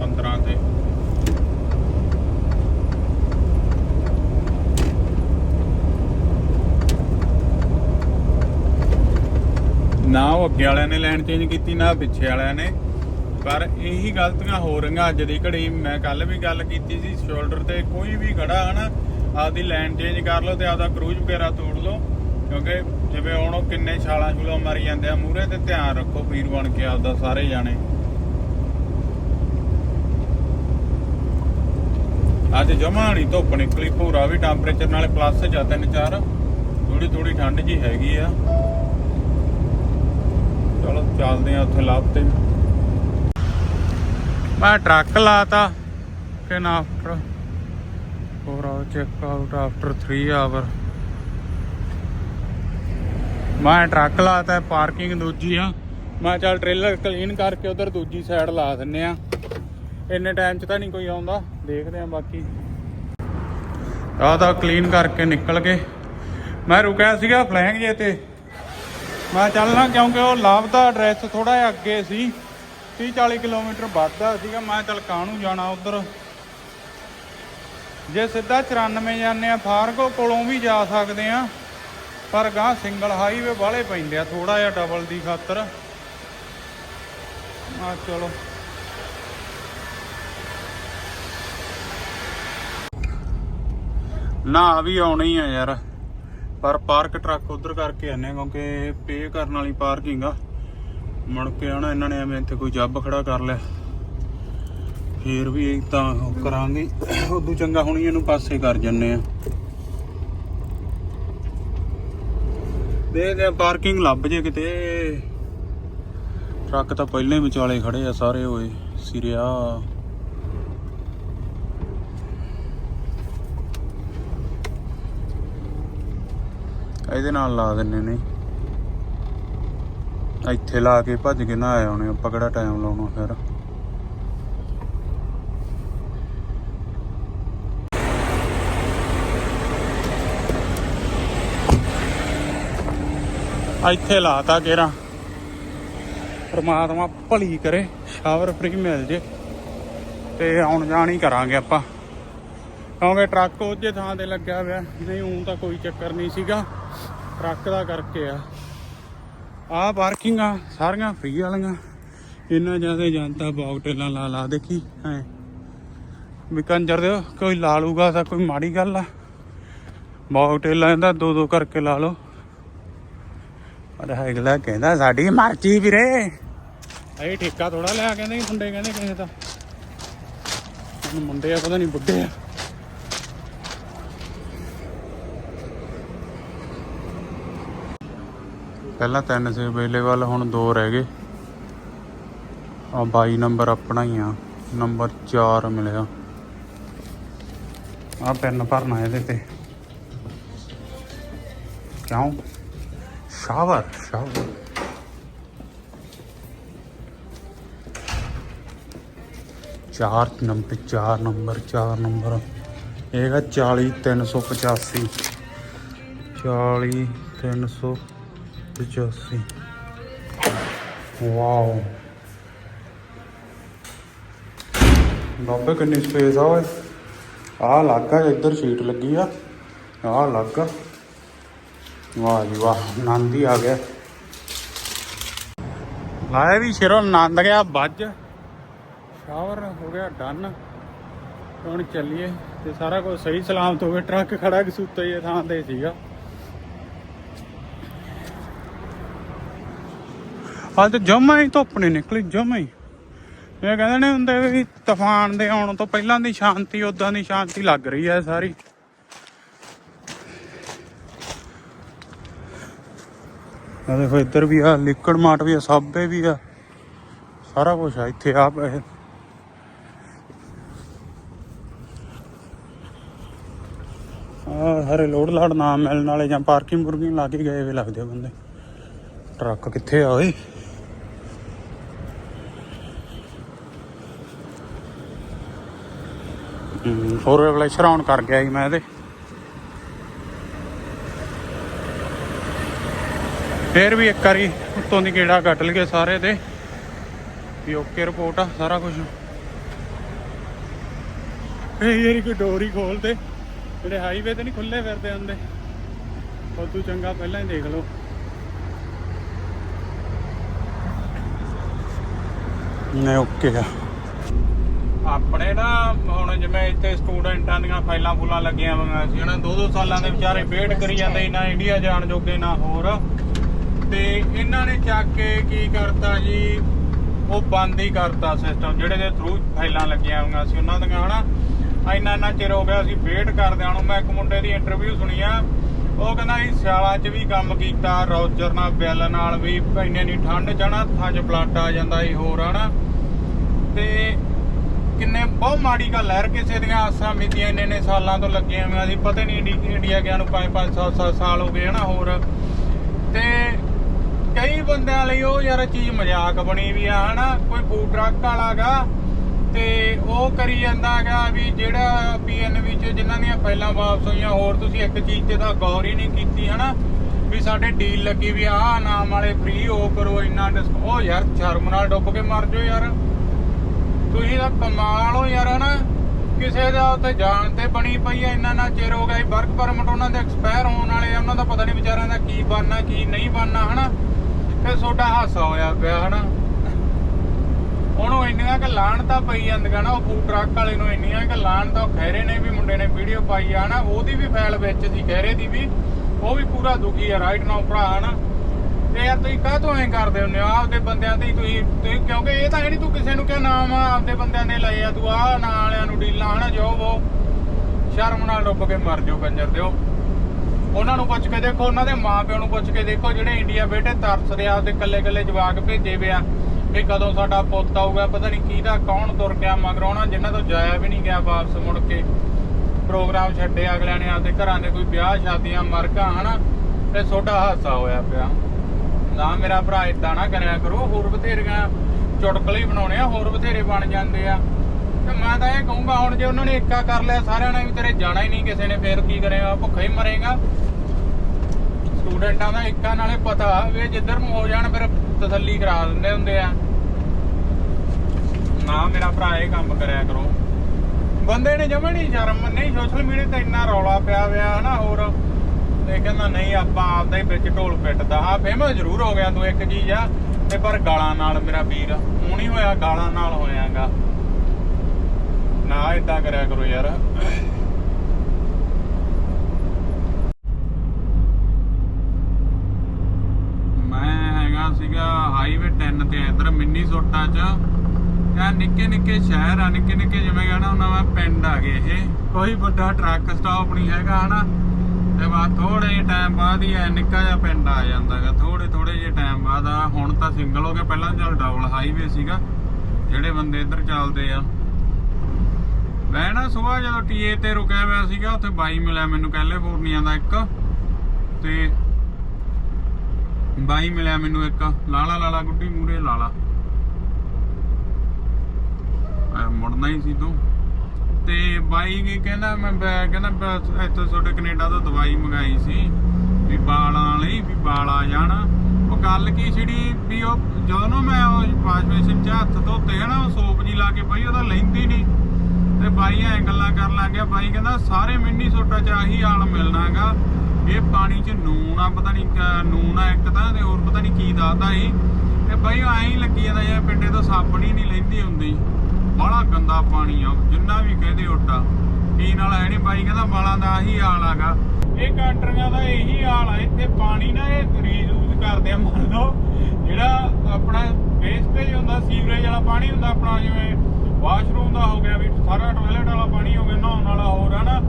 15 ਤੇ। ਨਾ ਉਹ ਅੱਗੇ ਵਾਲਿਆਂ ਨੇ ਲਾਈਨ ਚੇਂਜ ਕੀਤੀ, ਨਾ ਪਿੱਛੇ ਵਾਲਿਆਂ ਨੇ। ਪਰ ਇਹੀ ਗਲਤੀਆਂ ਹੋ ਰਹੀਆਂ ਅੱਜ ਦੀ ਘੜੀ। ਮੈਂ ਕੱਲ ਵੀ ਗੱਲ ਕੀਤੀ ਸੀ ਸ਼ੋਲਡਰ ਤੇ, ਕੋਈ ਵੀ ਖੜਾ ਹਨਾ, ਆਪਦੀ ਲਾਈਨ ਚੇਂਜ ਕਰ ਲਓ ਤੇ ਆਪਦਾ ਕਰੂਜ਼ ਵਗੈਰਾ ਤੋੜ ਲਓ। ਕਿਉਂਕਿ ਜਿਵੇਂ ਹੁਣ ਕਿੰਨੇ ਛਾਲਾਂ ਛੁਲਾਂ ਮਾਰੀ ਜਾਂਦੇ ਆ ਮੂਰੇ ਤੇ ਧਿਆਨ ਰੱਖੋ ਵੀਰ ਬਣ ਕੇ ਆਪਦਾ ਸਾਰੇ ਜਾਣੇ। ਅੱਜ ਜਮਾ ਨਹੀਂ ਧੁੱਪ ਨਿਕਲੀ ਪੂਰਾ ਵੀ ਟੈਂਪਰੇਚਰ ਨਾਲੇ ਪਲੱਸ ਚ ਆ ਤਿੰਨ ਚਾਰ। ਥੋੜੀ ਥੋੜੀ ਠੰਡ ਜੀ ਹੈਗੀ ਆ। ਚਲੋ ਚੱਲਦੇ ਆ ਉੱਥੇ ਲੱਭ ਤੇ। ਮੈਂ ਟਰੱਕ ਲਾਤਾ ਕਿ ਨਾ after four hour check out after 3 hour ਮੈਂ ਟਰੱਕ ਲਾਤਾ ਪਾਰਕਿੰਗ ਦੂਜੀ ਆ। ਮੈਂ ਚੱਲ ਟ੍ਰੇਲਰ ਕਲੀਨ ਕਰਕੇ ਉਧਰ ਦੂਜੀ ਸਾਈਡ ਲਾ ਦਿੰਨੇ ਆ। ਇੰਨੇ ਟਾਈਮ 'ਚ ਤਾਂ ਨਹੀਂ ਕੋਈ ਆਉਂਦਾ, ਦੇਖਦੇ ਆ ਬਾਕੀ। ਆਹ ਤਾਂ ਕਲੀਨ ਕਰਕੇ ਨਿਕਲ ਗਏ। ਮੈਂ ਰੁਕਿਆ ਸੀਗਾ ਫਲੈਂਗ ਜੇ ਤੇ। ਮੈਂ ਚੱਲਣਾ ਕਿਉਂਕਿ ਉਹ ਲਾਭ ਦਾ ਐਡਰੈਸ ਥੋੜਾ ਜਿਹਾ ਅੱਗੇ ਸੀ। 30 40 ਕਿਲੋਮੀਟਰ ਵੱਧਦਾ ਸੀਗਾ ਮੈਂ ਚੱਲ ਕਾਹਨੂੰ ਜਾਣਾ ਉਧਰ ਜੇ ਸਿੱਧਾ 94 ਜਾਂਦੇ ਆ ਫਾਰਗੋ ਕੋਲੋਂ ਵੀ ਜਾ ਸਕਦੇ ਆ ਪਰ ਗਾਂ ਸਿੰਗਲ ਹਾਈਵੇ ਵਾਲੇ ਪੈਂਦੇ ਆ ਥੋੜਾ ਜਿਹਾ ਡਬਲ ਦੀ ਖਾਤਰ ਆ ਚਲੋ ਨਾ ਵੀ ਆਉਣੀ ਆ ਯਾਰ ਪਰ ਪਾਰਕ ਟਰੱਕ ਉਧਰ ਕਰਕੇ ਆਨੇ ਕਿਉਂਕਿ ਪੇ ਕਰਨ ਵਾਲੀ ਪਾਰਕਿੰਗ ਆ ਮੁੜ ਕੇ ਆਣਾ ਇਹਨਾਂ ਨੇ ਐਵੇਂ ਇੱਥੇ ਕੋਈ ਜੱਬ ਖੜਾ ਕਰ ਲਿਆ। ਫੇਰ ਵੀ ਇਹ ਤਾਂ ਕਰਾਂਗੇ। ਉਦੋਂ ਚੰਗਾ ਹੁਣੀ ਇਹਨੂੰ ਪਾਸੇ ਕਰ ਜੰਨੇ ਆ। ਦੇਖਦੇ ਆ ਪਾਰਕਿੰਗ ਲੱਭ ਜੇ ਕਿਤੇ। ਟਰੱਕ ਤਾਂ ਪਹਿਲਾਂ ਹੀ ਵਿਚਾਲੇ ਖੜੇ ਆ ਸਾਰੇ ਹੋਏ ਸਿਰਿਆ। ਇਹਦੇ ਨਾਲ ਲਾ ਦਿੰਨੇ ਨੇ। ਇੱਥੇ ਲਾ ਕੇ ਭੱਜ ਕੇ ਨਾ ਆਏ ਹੋਣੇ ਆਪਾਂ ਕਿਹੜਾ ਟਾਈਮ ਲਾਉਣਾ ਫਿਰ? ਆ ਇੱਥੇ ਲਾਤਾ ਕੇਰਾ ਪਰਮਾਤਮਾ ਭਲੀ ਕਰੇ, ਸ਼ਾਵਰ ਫ੍ਰੀ ਮਿਲ ਜੇ। ਤੇ ਆਉਣ ਜਾਣ ਹੀ ਕਰਾਂਗੇ ਆਪਾਂ। ਕਿਉਂਕਿ ਟਰੱਕ ਉਹਦੇ ਥਾਂ ਤੇ ਲੱਗਿਆ ਹੋਇਆ, ਨਹੀਂ, ਹੁਣ ਤਾਂ ਕੋਈ ਚੱਕਰ ਨਹੀਂ ਸੀਗਾ। ਟਰੱਕ ਦਾ ਕਰਕੇ ਆ। ਆਹ ਆ ਸਾਰੀਆਂ ਫ੍ਰੀ ਵਾਲੀਆਂ। ਇੰਨਾ ਜ਼ਿਆਦਾ ਜਨਤਾ ਬਾਗਟੇਲਾਂ ਲਾ ਲਾ ਦੇਖੀ ਐ ਵੀ ਕੰਜਰ ਦੇ ਕੋਈ ਲਾ ਲੂਗਾ ਤਾਂ ਕੋਈ ਮਾੜੀ ਗੱਲ ਆ। ਬਾਗਟੇਲਾਂ ਦਾ ਦੋ ਦੋ ਕਰਕੇ ਲਾ ਲਓ। ਪਰ ਅਗਲਾ ਕਹਿੰਦਾ ਸਾਡੀ ਮਰਜ਼ੀ ਵੀਰੇ। ਇਹ ਠੇਕਾ ਥੋੜਾ ਲਿਆ ਕਹਿੰਦੇ ਮੁੰਡੇ ਕਹਿੰਦੇ ਕਿਸੇ ਦਾ। ਮੁੰਡੇ ਆ, ਪਤਾ ਨਹੀਂ ਬੁੱਢੇ ਆ। ਪਹਿਲਾਂ ਤਿੰਨ ਸੀ ਅਵੇਲੇਬਲ ਹੁਣ ਦੋ ਰਹਿ ਗਏ। ਆ 22 ਨੰਬਰ ਆਪਣਾ ਹੀ ਆ। ਨੰਬਰ 4 ਮਿਲਿਆ। ਆ ਪੈਨ ਭਰਨਾ ਇਹਦੇ ਤੇ। ਕਿਉਂ? ਸ਼ਾਵਰ ਸ਼ਾਵਰ ਚਾਰ ਨੰਬਰ 4 ਨੰਬਰ 4 ਨੰਬਰ। ਇਹ ਹੈਗਾ 40385 40385 ਵਾਓ ਬਾਬੇ ਕਿੰਨੀ ਸਪੇਸ ਆ ਓਏ। ਆਹ ਲੱਗਾ ਇੱਧਰ ਸ਼ੀਟ ਲੱਗੀ ਆ। ਆਹ ਲੱਗਾ ਵਾਹ ਜੀ ਵਾਹ, ਆਨੰਦ ਹੀ ਆ ਗਿਆ। ਲਾਇਆ ਵੀ ਸ਼ੇਰੋ ਆਨੰਦ ਗਿਆ, ਵੱਜ। ਸ਼ਾਵਰ ਹੋ ਗਿਆ, ਡਨ। ਹੁਣ ਚੱਲੀਏ, ਤੇ ਸਾਰਾ ਕੁਝ ਸਹੀ ਸਲਾਮਤ ਹੋ ਗਿਆ, ਟਰੱਕ ਖੜਾ ਕਸੂਤੇ ਜੇ ਥਾਂ ਤੇ ਸੀਗਾ। ਅੱਜ ਜਮਾ ਹੀ ਧੁੱਪ ਨਹੀਂ ਨਿਕਲੀ, ਜਮਾ ਹੀ। ਇਹ ਕਹਿੰਦੇ ਨੇ ਹੁੰਦੇ ਵੀ ਤੂਫਾਨ ਦੇ ਆਉਣ ਤੋਂ ਪਹਿਲਾਂ ਦੀ ਸ਼ਾਂਤੀ ਉਦਾਂ ਦੀ ਸ਼ਾਂਤੀ ਲੱਗ ਰਹੀ ਹੈ ਸਾਰੀ। ਆ ਦੇਖੋ, ਇੱਧਰ ਵੀ ਆ, ਲਿਕੜ ਮਾਟ ਵੀ ਆ, ਸਾਬੇ ਵੀ ਆ। ਸਾਰਾ ਕੁਝ ਆ, ਇੱਥੇ ਆ ਇਹ। ਆ ਹਰੇ ਲੋਡ ਲਾੜ ਨਾ ਮਿਲਣ ਵਾਲੇ ਜਾਂ ਪਾਰਕਿੰਗ ਮੁਰਗੀਆਂ ਲਾ ਕੇ ਗਏ ਵੇ ਲੱਗਦੇ ਬੰਦੇ। ਟਰੱਕ ਕਿੱਥੇ ਆ ਓਏ? ਫੋਰ ਰੈਵਲੇਸ਼ਨ ਆਨ ਕਰ ਗਿਆ ਸੀ ਮੈਂ ਇਹਦੇ ਫੇਰ ਵੀ ਇੱਕ ਵਾਰੀ ਉੱਤੋਂ ਦੀ ਗੇੜਾ ਕੱਟ ਲਈਏ ਸਾਰੇ ਤੇ। ਵੀ ਓਕੇ ਰਿਪੋਰਟ ਆ ਸਾਰਾ ਕੁਝ ਇਹ ਯਾਰੀ ਕੋਈ ਡੋਰੀ ਖੋਲ ਤੇ। ਜਿਹੜੇ ਹਾਈਵੇ ਤੇ ਨਹੀਂ ਖੁੱਲੇ ਫਿਰਦੇ ਹੁੰਦੇ। ਉਹ ਤੂੰ ਚੰਗਾ ਪਹਿਲਾਂ ਹੀ ਦੇਖ ਲਓ। ਨੇ ਓਕੇ ਆ। ਆਪਣੇ ਨਾ ਹੁਣ ਜਿਵੇਂ ਇੱਥੇ ਸਟੂਡੈਂਟਾਂ ਦੀਆਂ ਫਾਈਲਾਂ ਫੁਲਾਂ ਲੱਗੀਆਂ ਹੋਈਆਂ ਸੀ ਹਨਾ ਦੋ ਦੋ ਸਾਲਾਂ ਦੇ ਵਿਚਾਰੇ ਵੇਟ ਕਰੀ ਜਾਂਦੇ ਨਾ ਇੰਡੀਆ ਜਾਣ ਜੋਗੇ ਨਾ ਹੋਰ। ਤੇ ਇਹਨਾਂ ਨੇ ਚੱਕ ਕੇ ਕੀ ਕਰਤਾ ਜੀ? ਉਹ ਬੰਦ ਹੀ ਕਰਤਾ ਸਿਸਟਮ ਜਿਹੜੇ ਦੇ ਥਰੂ ਫਾਈਲਾਂ ਲੱਗੀਆਂ ਹੋਈਆਂ ਸੀ ਉਹਨਾਂ ਦੀਆਂ ਹਨਾ। ਇੰਨਾ ਇੰਨਾ ਚਿਰ ਹੋ ਗਿਆ ਸੀ ਵੇਟ ਕਰਦਿਆਂ ਨੂੰ ਮੈਂ ਇੱਕ ਮੁੰਡੇ ਦੀ ਇੰਟਰਵਿਊ ਸੁਣੀ ਆ। ਉਹ ਕਹਿੰਦਾ ਸੀ ਸਿਆਲਾਂ 'ਚ ਵੀ ਕੰਮ ਕੀਤਾ ਰੌਜਰ ਨਾਲ ਬਿੱਲ ਨਾਲ ਵੀ ਇੰਨੇ ਨਹੀਂ ਠੰਡ ਹਨਾ ਹੱਥਾਂ 'ਚ ਬਲੱਡ ਆ ਜਾਂਦਾ ਸੀ ਹੋਰ ਹਨਾ। ਤੇ ਕਿੰਨੇ ਬਹੁਤ ਮਾੜੀ ਗੱਲ ਹੈ। ਹਰ ਕਿਸੇ ਦੀਆਂ ਆਸਾਂ ਮਿੱਤੀਆਂ ਇੰਨੇ ਇੰਨੇ ਸਾਲਾਂ ਤੋਂ ਲੱਗੀਆਂ ਹੋਈਆਂ। ਸੀ ਪਤਾ ਨਹੀਂ ਇੰਡੀਆ ਗਿਆ ਨੂੰ 5 5 7 ਸਾਲ ਹੋ ਗਏ ਹਨਾ ਹੋਰ। ਤੇ ਕਈ ਬੰਦਿਆਂ ਲਈ ਉਹ ਯਾਰ ਚੀਜ਼ ਮਜ਼ਾਕ ਬਣੀ ਵੀ ਆ ਹਨਾ। ਕੋਈ ਫੂਡ ਟਰੱਕ ਵਾਲਾਗਾ ਤੇ ਉਹ ਕਰੀ ਜਾਂਦਾਗਾ ਵੀ ਜਿਹੜਾ ਪੀਐਨਵੀ ਚ ਜਿਨ੍ਹਾਂ ਦੀਆਂ ਫਾਈਲਾਂ ਵਾਪਸ ਹੋਈਆਂ, ਹੋਰ ਤੁਸੀਂ ਇੱਕ ਚੀਜ਼ ਤੇ ਤਾਂ ਗੌਰ ਹੀ ਨਹੀਂ ਕੀਤੀ ਹਨਾ। ਵੀ ਸਾਡੇ ਡੀਲ ਲੱਗੀ ਵੀ ਆਹ ਨਾਮ ਵਾਲੇ ਫ੍ਰੀ ਹੋ ਕਰੋ, ਇੰਨਾ ਡਿਸਕ ਉਹ ਯਾਰ ਸ਼ਰਮ ਨਾਲ ਡੁੱਬ ਕੇ ਮਰ ਜਾਓ ਯਾਰ। ਤੁਸੀਂ ਤਾਂ ਕਮਾਲ ਹੋ ਯਾਰ, ਹਨਾ? ਕਿਸੇ ਦਾ ਉੱਤੇ ਜਾਣ ਤੇ ਬਣੀ ਪਈ ਐ ਇੰਨਾ ਨਾ ਚਿਰ ਹੋ ਗਿਆ ਵਰਕ ਪਰਮਿਟ ਉਹਨਾਂ ਦੇ ਐਕਸਪਾਇਰ ਹੋਣ ਵਾਲੇ ਆ, ਉਹਨਾਂ ਦਾ ਪਤਾ ਨਹੀਂ ਵਿਚਾਰਿਆਂ ਦਾ ਕੀ ਬਣਨਾ, ਕੀ ਨਹੀਂ ਬਣਨਾ, ਹਨਾ? ਤੇ ਤੁਹਾਡਾ ਹਾਸਾ ਹੋਇਆ ਪਿਆ, ਹਨਾ? ਉਹਨੂੰ ਇੰਨੀਆਂ ਕਿ ਲਾਣ ਪਈ ਜਾਂਦੀਆਂ ਨਾ, ਉਹ ਫੂਡ ਟਰੱਕ ਵਾਲੇ ਨੂੰ ਇੰਨੀਆਂ ਕਿ ਲਾਣ ਤਾਂ ਉਹ ਖੈਰੇ ਨੇ ਵੀ ਮੁੰਡੇ ਨੇ ਵੀਡੀਓ ਪਾਈ ਆ ਨਾ ਉਹਦੀ ਵੀ ਫਾਈਲ ਵਿੱਚ ਸੀ ਖੈਰੇ ਦੀ ਵੀ, ਉਹ ਵੀ ਪੂਰਾ ਦੁਖੀ ਆ ਰਾਈਟ ਨਾਓ ਭਰਾ, ਹਨਾ? ਤੇ ਯਾਰ ਤੁਸੀਂ ਕਾਹ ਤੋਂ ਐਂ ਕਰਦੇ ਹੁੰਦੇ ਹੋ? ਆਪਦੇ ਬੰਦਿਆਂ ਤੇ ਹੀ ਤੁਸੀਂ ਤੁਸੀਂ ਕਿਉਂਕਿ ਇਹ ਤਾਂ ਹੈ ਨਹੀਂ ਤੂੰ ਕਿਸੇ ਨੂੰ ਕਿਹਾ ਨਾਮ ਆ ਆਪਦੇ ਬੰਦਿਆਂ ਨੇ ਲਏ ਆ, ਤੂੰ ਆਹ ਨਾਂ ਵਾਲਿਆਂ ਨੂੰ ਡੀਲਾਂ ਹਨਾ ਜੋ ਉਹ ਸ਼ਰਮ ਨਾਲ ਡੁੱਬ ਕੇ ਮਰ ਜਾਓ ਕੰਜਰ ਦਿਓ। ਉਹਨਾਂ ਨੂੰ ਪੁੱਛ ਕੇ ਦੇਖੋ, ਉਹਨਾਂ ਦੇ ਮਾਪਿਆਂ ਨੂੰ ਪੁੱਛ ਕੇ ਦੇਖੋ, ਜਿਹੜੇ ਇੰਡੀਆ ਬੇਟੇ ਤਰਸਦੇ ਆ ਆਪਦੇ ਕੱਲੇ ਕੱਲੇ ਜਵਾਕ ਭੇਜੇ ਵੇ ਵੀ ਕਦੋਂ ਸਾਡਾ ਪੁੱਤ ਆਊਗਾ, ਪਤਾ ਨਹੀਂ ਕਿਹਦਾ ਕੌਣ ਤੁਰ ਗਿਆ ਮਗਰੋਂ ਨਾ ਜਿਨ੍ਹਾਂ ਤੋਂ ਜਾਇਆ ਵੀ ਨਹੀਂ ਗਿਆ ਵਾਪਸ ਮੁੜ ਕੇ। ਪ੍ਰੋਗਰਾਮ ਛੱਡੇ ਅਗਲਿਆਂ ਨੇ ਆਪਦੇ ਘਰਾਂ ਦੇ ਕੋਈ ਵਿਆਹ ਸ਼ਾਦੀਆਂ ਮਰਗਾ ਹਨਾ, ਤੇ ਛੋਟਾ ਹਾਸਾ ਹੋਇਆ ਪਿਆ। ਨਾ ਮੇਰਾ ਭਰਾ ਇਦਾਂ ਨਾ ਕਰਿਆ ਕਰੋ, ਹੋਰ ਬਥੇਰੀਆਂ ਚੁਟਕਲੇ ਬਣਾਉਣੇ ਆ, ਹੋਰ ਬਥੇਰੇ ਬਣ ਜਾਂਦੇ ਆ। ਤੇ ਮੈਂ ਤਾਂ ਇਹ ਕਹੂੰਗਾ, ਹੁਣ ਜੇ ਉਹਨਾਂ ਨੇ ਇੱਕਾ ਕਰ ਲਿਆ, ਸਾਰਿਆਂ ਨੇ ਵੀ ਤੇਰੇ ਜਾਣਾ ਹੀ ਨਹੀਂ ਕਿਸੇ ਨੇ, ਫੇਰ ਕੀ ਕਰੇਗਾ, ਭੁੱਖਾ ਹੀ ਮਰੇਗਾ। ਸਟੂਡੈਂਟਾਂ ਦਾ ਇੱਕਾਂ ਨਾਲੇ ਪਤਾ ਵੀ ਜਿੱਧਰ ਨੂੰ ਹੋ ਜਾਣ, ਫਿਰ ਤਸੱਲੀ ਕਰਾ ਦਿੰਦੇ ਹੁੰਦੇ ਆ। ਨਾ ਮੇਰਾ ਭਰਾ ਇਹ ਕੰਮ ਕਰਿਆ ਕਰੋ। ਬੰਦੇ ਨੇ ਜਮਾ ਨਹੀਂ ਸ਼ਰਮ, ਨਹੀਂ ਸੋਸ਼ਲ ਮੀਡੀਆ ਤੇ ਇੰਨਾ ਰੌਲਾ ਪਿਆ ਵਿਆ ਹਨਾ, ਹੋਰ। ਤੇ ਕਹਿੰਦਾ ਨਹੀਂ, ਆਪਾਂ ਆਪਦਾ ਹੀ ਵਿੱਚ ਢੋਲ ਪਿੱਟਦਾ। ਆ ਫੇਮਸ ਜ਼ਰੂਰ ਹੋ ਗਿਆ, ਤੂੰ ਇੱਕ ਚੀਜ਼ ਆ। ਤੇ ਪਰ ਗਾਲਾਂ ਨਾਲ ਮੇਰਾ ਵੀਰ, ਉਹ ਨਹੀਂ ਹੋਇਆ, ਗਾਲਾਂ ਨਾਲ ਹੋਇਆਗਾ। ਨਾ ਇਦਾਂ ਕਰਿਆ ਕਰੋ ਯਾਰ। ਮੈਂ ਹੈਗਾ ਸੀਗਾ ਹਾਈਵੇ 10 ਤੇ ਇਧਰ ਮਿੰਨੀ ਸੋਟਾ ਚ। ਇਹ ਨਿੱਕੇ ਨਿੱਕੇ ਸ਼ਹਿਰ ਆ, ਨਿੱਕੇ ਨਿੱਕੇ ਜਿਵੇਂ ਕਹਣਾ ਉਹਨਾਂ ਮੈਂ ਪਿੰਡ ਆ ਗਏ ਇਹ। ਕੋਈ ਵੱਡਾ ਟਰੱਕ ਸਟਾਪ ਨਹੀਂ ਹੈਗਾ, ਹਨਾ? ਤੇ ਬਾਅਦ ਥੋੜੇ ਜਿਹੇ ਟਾਈਮ ਬਾਅਦ ਹੀ ਇਹ ਨਿੱਕਾ ਜਿਹਾ ਪਿੰਡ ਆ ਜਾਂਦਾਗਾ। ਥੋੜੇ ਥੋੜੇ ਜਿਹੇ ਟਾਈਮ ਬਾਅਦ ਆ। ਹੁਣ ਤਾਂ ਸਿੰਗਲ ਹੋ ਗਿਆ ਪਹਿਲਾਂ ਚੱਲ ਡਬਲ ਹਾਈਵੇ ਸੀਗਾ। ਜਿਹੜੇ ਬੰਦੇ ਇੱਧਰ ਚੱਲਦੇ ਆ। ਮੈਂ ਨਾ ਸਵੇਰ ਜਦੋਂ ਟੀਏ ਤੇ ਰੁਕਿਆ ਹੋਇਆ ਸੀਗਾ, ਉੱਥੇ ਬਾਈ ਮਿਲਿਆ ਮੈਨੂੰ ਕੈਲੀਫੋਰਨੀਆ ਦਾ ਇੱਕ। ਤੇ ਬਾਈ ਮਿਲਿਆ ਮੈਨੂੰ ਇੱਕ। ਲਾਲਾ ਲਾਲਾ ਗੁੱਡੀ ਮੂਰੇ ਲਾਲਾ। ਮੁੜਨਾ ਹੀ ਸੀ ਤੂੰ। ਤੇ ਬਾਈ ਕੀ ਕਹਿੰਦਾ, ਮੈਂ ਕਹਿੰਦਾ ਇੱਥੇ ਇੱਥੋਂ ਤੁਹਾਡੇ ਕੈਨੇਡਾ ਤੋਂ ਦਵਾਈ ਮੰਗਾਈ ਸੀ ਵੀ ਵਾਲਾਂ ਲਈ, ਵੀ ਵਾਲ ਆ ਜਾਣ। ਉਹ ਗੱਲ ਕੀ ਛਿੜੀ ਵੀ ਉਹ ਜਦੋਂ ਨਾ ਮੈਂ ਉਹ ਵਾਸ਼ 'ਚ ਹੱਥ ਧੋਤੇ ਹਨਾ ਉਹ ਸੋਪ ਜੀ ਲਾ ਕੇ ਬਾਈ ਉਹਦਾ ਲੈਂਦੀ ਨਹੀਂ ਤੇ ਬਾਈ ਐ ਗੱਲਾਂ ਕਰਨ ਲੱਗ ਗਿਆ, ਬਾਈ ਕਹਿੰਦਾ, ਸਾਰੇ ਮਿੰਨੀ ਸੋਟਾ 'ਚ ਆਹੀ ਹਾਲ ਮਿਲਣਾਗਾ ਇਹ ਪਾਣੀ 'ਚ ਨੂਨ ਆ, ਪਤਾ ਨਹੀਂ ਨੂਨ ਆ ਇੱਕ ਤਾਂ, ਤੇ ਹੋਰ ਪਤਾ ਨਹੀਂ ਕੀ ਦੱਸਦਾ ਸੀ। ਤੇ ਬਾਈ ਐਂ ਹੀ ਲੱਗੀ ਜਾਂਦਾ ਯਾਰ ਪਿੰਡੇ ਤੋਂ ਸਾਬਣ ਹੀ ਨਹੀਂ ਲੈਂਦੀ ਹੁੰਦੀ। ਬੜਾ ਗੰਦਾ ਪਾਣੀ ਆ, ਜਿੰਨਾ ਵੀ ਕਹਦੇ ਉੱਡਾ ਪੀਣ ਵਾਲਾ ਹੈ ਨਹੀਂ ਬਾਈ, ਕਹਿੰਦਾ ਵਾਲਾਂ ਦਾ ਆਹੀ ਹਾਲ ਆਗਾ। ਇਹ ਕੰਟਰੀਆਂ ਦਾ ਇਹੀ ਹਾਲ ਆ, ਇੱਥੇ ਪਾਣੀ ਨਾ ਇਹ ਰੀਯੂਜ਼ ਕਰਦੇ ਆ, ਮੰਨ ਲਓ। ਜਿਹੜਾ ਆਪਣਾ ਵੇਸਟੇਜ ਹੁੰਦਾ ਸੀਵਰੇਜ ਵਾਲਾ ਪਾਣੀ ਹੁੰਦਾ ਆਪਣਾ, ਜਿਵੇਂ ਵਾਸ਼ਰੂਮ ਦਾ ਹੋ ਗਿਆ ਵੀ ਸਾਰਾ ਟਾਇਲਟ ਵਾਲਾ ਪਾਣੀ ਹੋ ਗਿਆ, ਨਹਾਉਣ ਵਾਲਾ ਹੋਰ, ਹਨਾ?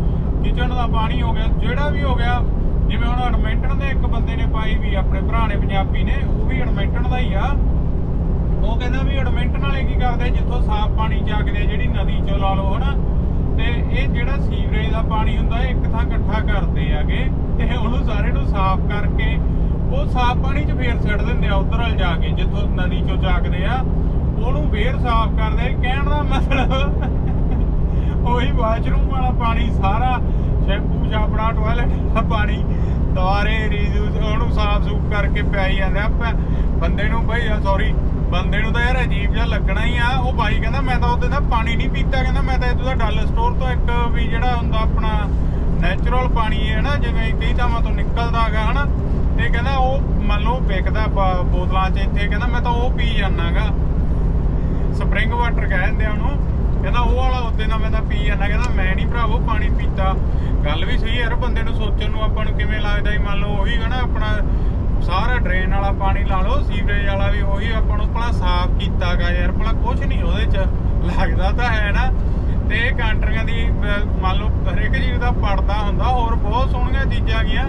ਕਿਚਨ ਦਾ ਪਾਣੀ ਹੋ ਗਿਆ, ਜਿਹੜਾ ਵੀ ਹੋ ਗਿਆ, ਜਿਵੇਂ ਹੁਣ ਐਡਮਿੰਟਨ ਦੇ ਇੱਕ ਬੰਦੇ ਨੇ ਪਾਈ ਵੀ, ਆਪਣੇ ਭਰਾ ਨੇ, ਪੰਜਾਬੀ ਨੇ, ਉਹ ਵੀ ਐਡਮਿੰਟਨ ਦਾ ਹੀ ਆ। ਉਹ ਕਹਿੰਦਾ ਵੀ ਐਡਮਿੰਟਨ ਵਾਲੇ ਕੀ ਕਰਦੇ ਜਿੱਥੋਂ ਸਾਫ਼ ਪਾਣੀ ਚੱਕਦੇ ਆ, ਜਿਹੜੀ ਨਦੀ ਚੋਂ ਲਾ ਲਓ ਹਨਾ। ਤੇ ਇਹ ਜਿਹੜਾ ਸੀਵਰੇਜ ਦਾ ਪਾਣੀ ਹੁੰਦਾ ਇੱਕ ਥਾਂ ਇਕੱਠਾ ਕਰਦੇ ਆਗੇ ਤੇ ਉਹਨੂੰ ਸਾਰੇ ਨੂੰ ਸਾਫ਼ ਕਰਕੇ ਉਹ ਸਾਫ਼ ਪਾਣੀ 'ਚ ਫੇਰ ਸਿੱਟ ਦਿੰਦੇ ਆ ਉਧਰ ਵੱਲ ਜਾ ਕੇ ਜਿੱਥੋਂ ਨਦੀ ਚੋਂ ਚੱਕਦੇ ਆ। ਉਹਨੂੰ ਫੇਰ ਸਾਫ਼ ਕਰਦੇ ਕਹਿਣ ਦਾ ਮਤਲਬ ਉਹੀ ਵਾਸ਼ਰੂਮ ਵਾਲਾ ਪਾਣੀ ਸਾਰਾ ਸ਼ੈਂਪੂ ਛਾਪੜਾ ਟਾਇਲਟ ਦਾ ਪਾਣੀ ਦੁਆਰੇ ਰੀਯੂਜ਼ ਉਹਨੂੰ ਸਾਫ਼ ਸੂਫ ਕਰਕੇ ਪਿਆਈ ਜਾਂਦੇ। ਆ ਬੰਦੇ ਨੂੰ ਬਈ ਸੌਰੀ ਬੰਦੇ ਨੂੰ ਤਾਂ ਯਾਰ ਅਜੀਬ ਜਿਹਾ ਲੱਗਣਾ ਹੀ ਆ। ਉਹ ਬਾਈ ਕਹਿੰਦਾ, ਮੈਂ ਤਾਂ ਉਹਦੇ ਦਾ ਪਾਣੀ ਨਹੀਂ ਪੀਤਾ। ਕਹਿੰਦਾ, ਮੈਂ ਤਾਂ ਇਹਦਾ ਡੱਲ ਸਟੋਰ ਤੋਂ ਇੱਕ ਵੀ ਜਿਹੜਾ ਹੁੰਦਾ ਆਪਣਾ ਨੈਚੁਰਲ ਪਾਣੀ ਹੈ ਨਾ, ਜਿਵੇਂ ਕਈ ਥਾਵਾਂ ਤੋਂ ਨਿਕਲਦਾ ਹੈਗਾ, ਹਨਾ? ਤੇ ਕਹਿੰਦਾ, ਉਹ ਮੰਨ ਲਓ ਵਿਕਦਾ ਬੋਤਲਾਂ 'ਚ ਇੱਥੇ। ਕਹਿੰਦਾ, ਮੈਂ ਤਾਂ ਉਹ ਪੀ ਜਾਣਾਗਾ ਸਪਰਿੰਗ ਵਾਟਰ ਕਹਿੰਦੇ ਆ ਉਹਨੂੰ। ਕਹਿੰਦਾ, ਉਹ ਵਾਲਾ ਉੱਤੇ ਨਾ ਮੈਂ ਤਾਂ ਪੀ ਜਾਂਦਾ। ਕਹਿੰਦਾ, ਮੈਂ ਨਹੀਂ ਭਰਾਵੋ ਪਾਣੀ ਪੀਤਾ। ਗੱਲ ਵੀ ਸਹੀ ਯਾਰ, ਬੰਦੇ ਨੂੰ ਸੋਚਣ ਨੂੰ ਆਪਾਂ ਨੂੰ ਕਿਵੇਂ ਲੱਗਦਾ ਹੀ ਮੰਨ ਲਓ ਉਹੀ ਹੈ ਨਾ ਆਪਣਾ ਸਾਰਾ ਡਰੇਨ ਵਾਲਾ ਪਾਣੀ ਲਾ ਲਓ ਸੀਵਰੇਜ ਵਾਲਾ ਵੀ ਉਹੀ ਆਪਾਂ ਨੂੰ ਭਲਾ ਸਾਫ਼ ਕੀਤਾਗਾ ਯਾਰ, ਭਲਾ ਕੁਝ ਨਹੀਂ ਉਹਦੇ ਚ। ਲੱਗਦਾ ਤਾਂ ਹੈ ਨਾ। ਤੇ ਕੰਟਰੀਆਂ ਦੀ ਮੰਨ ਲਓ, ਹਰੇਕ ਚੀਜ਼ ਦਾ ਪੜਦਾ ਹੁੰਦਾ, ਹੋਰ ਬਹੁਤ ਸੋਹਣੀਆਂ ਚੀਜ਼ਾਂ ਗੀਆਂ।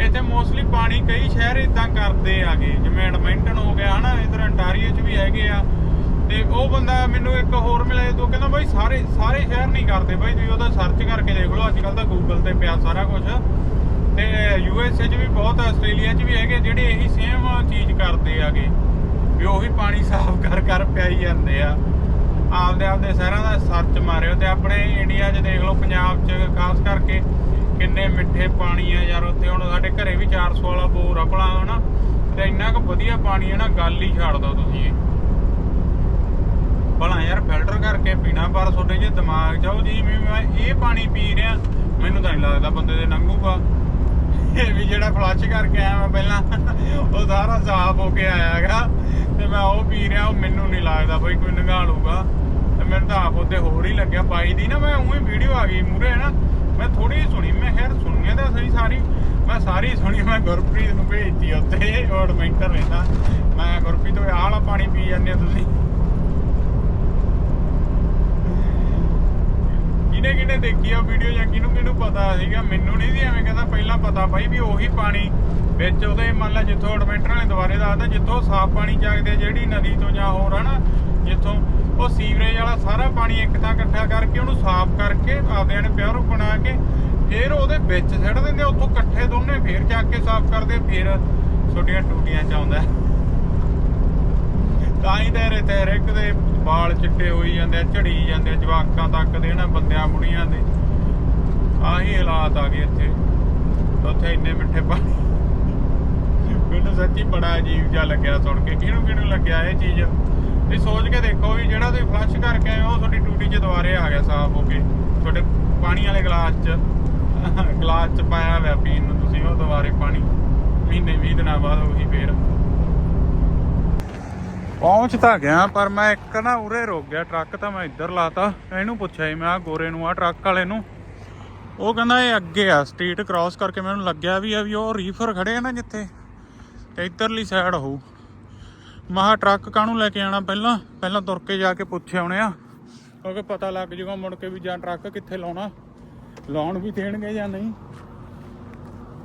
ਇੱਥੇ ਮੋਸਟਲੀ ਪਾਣੀ ਕਈ ਸ਼ਹਿਰ ਇਦਾਂ ਕਰਦੇ ਆਗੇ, ਜਿਵੇਂ ਐਡਮਿੰਟਨ ਹੋ ਗਿਆ, ਹਨਾ, ਇਧਰ ਅੰਟਾਰੀਓ ਚ ਵੀ ਹੈਗੇ ਆ। ਤੇ ਉਹ ਬੰਦਾ ਮੈਨੂੰ ਇੱਕ ਹੋਰ ਮਿਲਿਆ ਤੂੰ ਕਹਿੰਦਾ, ਬਾਈ, ਸਾਰੇ ਸਾਰੇ ਸ਼ਹਿਰ ਨਹੀਂ ਕਰਦੇ, ਬਾਈ, ਤੁਸੀਂ ਉਹਦਾ ਸਰਚ ਕਰਕੇ ਦੇਖ ਲਓ ਅੱਜ ਕੱਲ ਤਾਂ ਗੂਗਲ ਤੇ ਪਿਆ ਸਾਰਾ ਕੁਝ ਤੇ ਯੂ ਐਸ ਏ 'ਚ ਵੀ ਬਹੁਤ, ਆਸਟ੍ਰੇਲੀਆ 'ਚ ਵੀ ਹੈਗੇ ਜਿਹੜੇ ਇਹੀ ਸੇਮ ਚੀਜ਼ ਕਰਦੇ ਆਗੇ, ਵੀ ਉਹੀ ਪਾਣੀ ਸਾਫ਼ ਕਰ ਕਰ ਪਿਆਈ ਜਾਂਦੇ ਆ। ਆਪਦੇ ਆਪਦੇ ਸ਼ਹਿਰਾਂ ਦਾ ਸਰਚ ਮਾਰਿਓ ਤੇ ਆਪਣੇ ਇੰਡੀਆ 'ਚ ਦੇਖ ਲਓ, ਪੰਜਾਬ 'ਚ ਖਾਸ ਕਰਕੇ ਕਿੰਨੇ ਮਿੱਠੇ ਪਾਣੀ ਆ ਯਾਰ ਉੱਥੇ। ਹੁਣ ਸਾਡੇ ਘਰੇ ਵੀ 400 ਵਾਲਾ ਬੋਰ ਆ ਭਲਾ, ਹਨਾ? ਤੇ ਇੰਨਾ ਕੁ ਵਧੀਆ ਪਾਣੀ ਹੈ ਨਾ, ਗੱਲ ਹੀ ਛੱਡ ਦੋ ਤੁਸੀਂ ਭਲਾ ਯਾਰ ਫਿਲਟਰ ਕਰਕੇ ਪੀਣਾ, ਪਰ ਤੁਹਾਡੇ ਜੇ ਦਿਮਾਗ 'ਚ ਆਉ ਜੀ ਮੈਂ ਇਹ ਪਾਣੀ ਪੀ ਰਿਹਾ, ਮੈਨੂੰ ਤਾਂ ਨਹੀਂ ਲੱਗਦਾ ਬੰਦੇ ਦੇ ਲੰਘੂਗਾ ਇਹ ਵੀ ਜਿਹੜਾ ਫਲੱਸ਼ ਕਰਕੇ ਆਇਆ ਮੈਂ ਪਹਿਲਾਂ, ਉਹ ਸਾਰਾ ਸਾਫ਼ ਹੋ ਕੇ ਆਇਆ ਹੈਗਾ। ਤੇ ਮੈਂ ਉਹ ਪੀ ਰਿਹਾ, ਉਹ ਮੈਨੂੰ ਨਹੀਂ ਲੱਗਦਾ ਬਈ ਕੋਈ ਨਗਾ ਤੇ ਮੈਨੂੰ ਤਾਂ ਆਪ ਉਹਦੇ ਹੋਰ ਹੀ ਲੱਗਿਆ। ਬਾਈ ਦੀ ਨਾ ਮੈਂ ਉਹੀ ਵੀਡੀਓ ਆ ਗਈ ਮੂਰੇ ਨਾ, ਮੈਂ ਥੋੜੀ ਜਿਹੀ ਸੁਣੀ। ਮੈਂ ਖੈਰ ਸੁਣੀਆਂ ਤਾਂ ਸਹੀ ਸਾਰੀ, ਮੈਂ ਸਾਰੀ ਸੁਣੀ, ਮੈਂ ਗੁਰਪ੍ਰੀਤ ਨੂੰ ਭੇਜਤੀ ਉੱਤੇ ਉਹ ਐਡਮਿੰਟਰ ਰਹਿੰਦਾ ਮੈਂ ਗੁਰਪ੍ਰੀਤ ਉਹ ਆਹ ਪਾਣੀ ਪੀ ਜਾਂਦੇ ਹੋ ਤੁਸੀਂ। ਕਿਹਨੇ ਕਿਹਨੇ ਦੇਖੀ ਆ ਵੀਡੀਓ ਜਾਂ ਕਿਹਨੂੰ ਕਿਹਨੂੰ ਪਤਾ ਸੀਗਾ ਮੈਨੂੰ ਨਹੀਂ ਸੀ ਐਵੇਂ ਕਹਿੰਦਾ ਪਹਿਲਾਂ ਪਤਾ ਬਾਈ ਵੀ ਉਹੀ ਪਾਣੀ ਵਿੱਚ ਉਹਦੇ ਮੰਨ ਲਾ ਜਿੱਥੋਂ ਐਡਮਿੰਟਰ ਵਾਲੇ ਦੁਆਰੇ ਦੱਸਦਾ ਜਿੱਥੋਂ ਸਾਫ਼ ਪਾਣੀ ਚੱਕਦੇ ਆ, ਜਿਹੜੀ ਨਦੀ ਤੋਂ ਜਾਂ ਹੋਰ ਹਨਾ ਜਿੱਥੋਂ ਉਹ ਸੀਵਰੇਜ ਵਾਲਾ ਸਾਰਾ ਪਾਣੀ ਇੱਕ ਥਾਂ ਇਕੱਠਾ ਕਰਕੇ ਉਹਨੂੰ ਸਾਫ਼ ਕਰਕੇ ਆਪਦਿਆਂ ਨੇ ਪਿਓਰ ਬਣਾ ਕੇ ਫਿਰ ਉਹਦੇ ਵਿੱਚ ਸਿੱਟ ਦਿੰਦੇ ਆ, ਉੱਥੋਂ ਇਕੱਠੇ ਦੋਨੇ ਫੇਰ ਚੱਕ ਕੇ ਸਾਫ਼ ਕਰਦੇ ਫਿਰ ਛੋਟੀਆਂ ਟੂਟੀਆਂ ਚ ਆਉਂਦਾ। ਤਾਂ ਹੀ ਤੇਰੇ ਤੇਰੇ ਇੱਕ ਦੇ ਵਾਲ ਚਿੱਟੇ ਹੋਈ ਜਾਂਦੇ ਆ, ਝੜੀ ਜਾਂਦੇ ਆ, ਜਵਾਕਾਂ ਤੱਕ ਦੇ ਨਾ ਬੰਦਿਆਂ ਬੁੜੀਆਂ ਦੇ। ਆਹੀ ਹਾਲਾਤ ਆ ਗਏ ਇੱਥੇ। ਉੱਥੇ ਇੰਨੇ ਮਿੱਠੇ ਪਾਣੀ। ਮੈਨੂੰ ਸੱਚੀ ਬੜਾ ਅਜੀਬ ਜਿਹਾ ਲੱਗਿਆ ਸੁਣ ਕੇ। ਕਿਹਨੂੰ ਕਿਹਨੂੰ ਲੱਗਿਆ ਇਹ ਚੀਜ਼? ਤੇ ਸੋਚ ਕੇ ਦੇਖੋ ਵੀ ਜਿਹੜਾ ਤੁਸੀਂ ਫਲੱਸ਼ ਕਰਕੇ ਆਏ ਉਹ ਤੁਹਾਡੀ ਟੂਟੀ 'ਚ ਦੁਬਾਰੇ ਆ ਗਿਆ ਸਾਫ਼ ਹੋ ਕੇ। ਤੁਹਾਡੇ ਪਾਣੀ ਵਾਲੇ ਗਲਾਸ 'ਚ ਗਲਾਸ 'ਚ ਪਾਇਆ ਹੋਇਆ ਪੀਣ ਨੂੰ ਤੁਸੀਂ, ਉਹ ਦੁਬਾਰੇ ਪਾਣੀ। ਮਹੀਨੇ 20 ਦਿਨਾਂ ਬਾਅਦ ਉਹੀ ਫੇਰ। ਪਹੁੰਚ ਤਾਂ ਗਿਆ, ਪਰ ਮੈਂ ਇੱਕ ਨਾ ਉਰੇ ਰੁਕ ਗਿਆ, ਟਰੱਕ ਤਾਂ ਮੈਂ ਇੱਧਰ ਲਾਤਾ। ਇਹਨੂੰ ਪੁੱਛਿਆ ਸੀ, ਮੈਂ ਆ ਗੋਰੇ ਨੂੰ ਆ ਟਰੱਕ ਵਾਲੇ ਨੂੰ। ਉਹ ਕਹਿੰਦਾ, ਇਹ ਅੱਗੇ ਆ ਸਟਰੀਟ ਕ੍ਰਾਸ ਕਰਕੇ ਮੈਨੂੰ ਲੱਗਿਆ ਵੀ ਆ, ਵੀ ਉਹ ਰੀਫਰ ਖੜੇ ਆ ਨਾ ਜਿੱਥੇ, ਤੇ ਇੱਧਰਲੀ ਸਾਈਡ ਹੋਊ। ਮਹਾ ਟਰੱਕ ਕਾਹਨੂੰ ਲੈ ਕੇ ਆਣਾ ਪਹਿਲਾਂ? ਪਹਿਲਾਂ ਤੁਰ ਕੇ ਜਾ ਕੇ ਪੁੱਛੇ ਆਉਣੇ ਆ। ਕਿਉਂਕਿ ਪਤਾ ਲੱਗ ਜੂਗਾ ਮੁੜ ਕੇ ਵੀ ਜਾਂ ਟਰੱਕ ਕਿੱਥੇ ਲਾਉਣਾ, ਲਾਉਣ ਵੀ ਦੇਣਗੇ ਜਾਂ ਨਹੀਂ।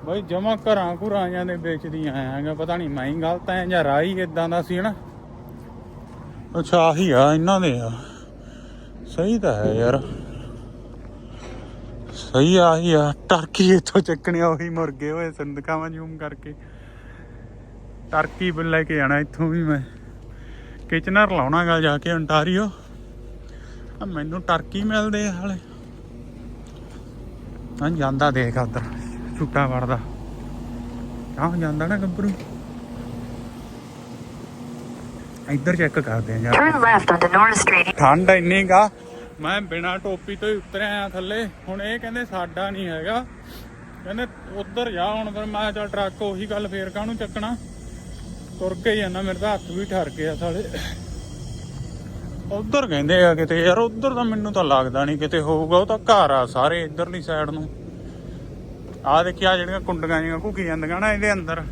ਬਈ ਜਮਾ ਘਰਾਂ ਘੁਰਾਂ ਜਾਂ ਦੇ ਵੇਚਦੀਆਂ ਆਇਆਗਾ, ਪਤਾ ਨਹੀਂ, ਮੈਂ ਹੀ ਗਲਤ ਆ ਜਾਂ ਰਾਹ ਹੀ ਇਦਾਂ ਦਾ ਸੀ, ਹਨਾ? ਅੱਛਾ, ਆਹੀ ਆ, ਇਹਨਾਂ ਦੇ ਆ। ਸਹੀ ਤਾਂ ਹੈ ਯਾਰ। ਸਹੀ ਆਹੀ ਆ। ਟਰਕੀ ਇੱਥੋਂ ਚੱਕਣੇ ਉਹੀ ਮੁਰਗੇ ਹੋਏ ਸੰਦਕਾਵਾਂ ਜ਼ੂਮ ਕਰਕੇ। ਟਰਕੀ ਬਣ ਲੈ ਕੇ ਜਾਣਾ ਇੱਥੋਂ ਵੀ ਮੈਂ। ਕਿਚਨਰ ਲਾਉਣਾ ਗਾ ਜਾ ਕੇ ontario ਆ, ਮੈਨੂੰ ਟਰਕੀ ਮਿਲਦੇ ਆ ਹਾਲੇ। ਹਾਂ ਜਾਂਦਾ ਦੇਖ ਉਧਰ ਛੁੱਟਾ ਵੜਦਾ। ਆਹ ਜਾਂਦਾ ਨਾ ਗੱਭਰੂ? ਇੱਧਰ ਚੈੱਕ ਕਰਦੇ ਆ ਯਾਰ Turn left onto North Street. ਠੰਡ ਇੰਨੀ ਗਾ। ਮੈਂ ਬਿਨਾ ਟੋਪੀ ਤੋਂ ਹੀ ਉਤਰਿਆ ਆ ਥੱਲੇ। ਹੁਣ ਇਹ ਕਹਿੰਦੇ ਸਾਡਾ ਨਹੀਂ ਹੈਗਾ। ਕਹਿੰਦੇ ਉੱਧਰ ਜਾ ਹੁਣ ਫਿਰ ਮੈਂ ਚੱਲ ਟਰੱਕ ਉਹੀ ਗੱਲ ਫੇਰ ਕਾਹਨੂੰ ਚੱਕਣਾ? ਤੁਰ ਕੇ ਜਾਣਾ ਮੇਰੇ ਤਾਂ ਹੱਥ ਵੀ ਠਰ ਗਿਆ ਸਾਲੇ। ਉੱਧਰ ਕਹਿੰਦੇ ਆ ਕਿਤੇ ਯਾਰ ਉੱਧਰ ਤਾਂ ਮੈਨੂੰ ਤਾਂ ਲੱਗਦਾ ਨਹੀਂ ਕਿਤੇ ਹੋਊਗਾ ਉਹ ਤਾਂ ਘਰ ਆ ਸਾਰੇ ਇੱਧਰਲੀ ਸਾਈਡ ਨੂੰ। ਆਹ ਦੇਖਿਆ ਜਿਹੜੀਆਂ ਕੁੰਡੀਆਂ ਜਿਹੀਆਂ ਘੁੱਕੀ ਜਾਂਦੀਆਂ ਨਾ ਇਹਦੇ ਅੰਦਰ।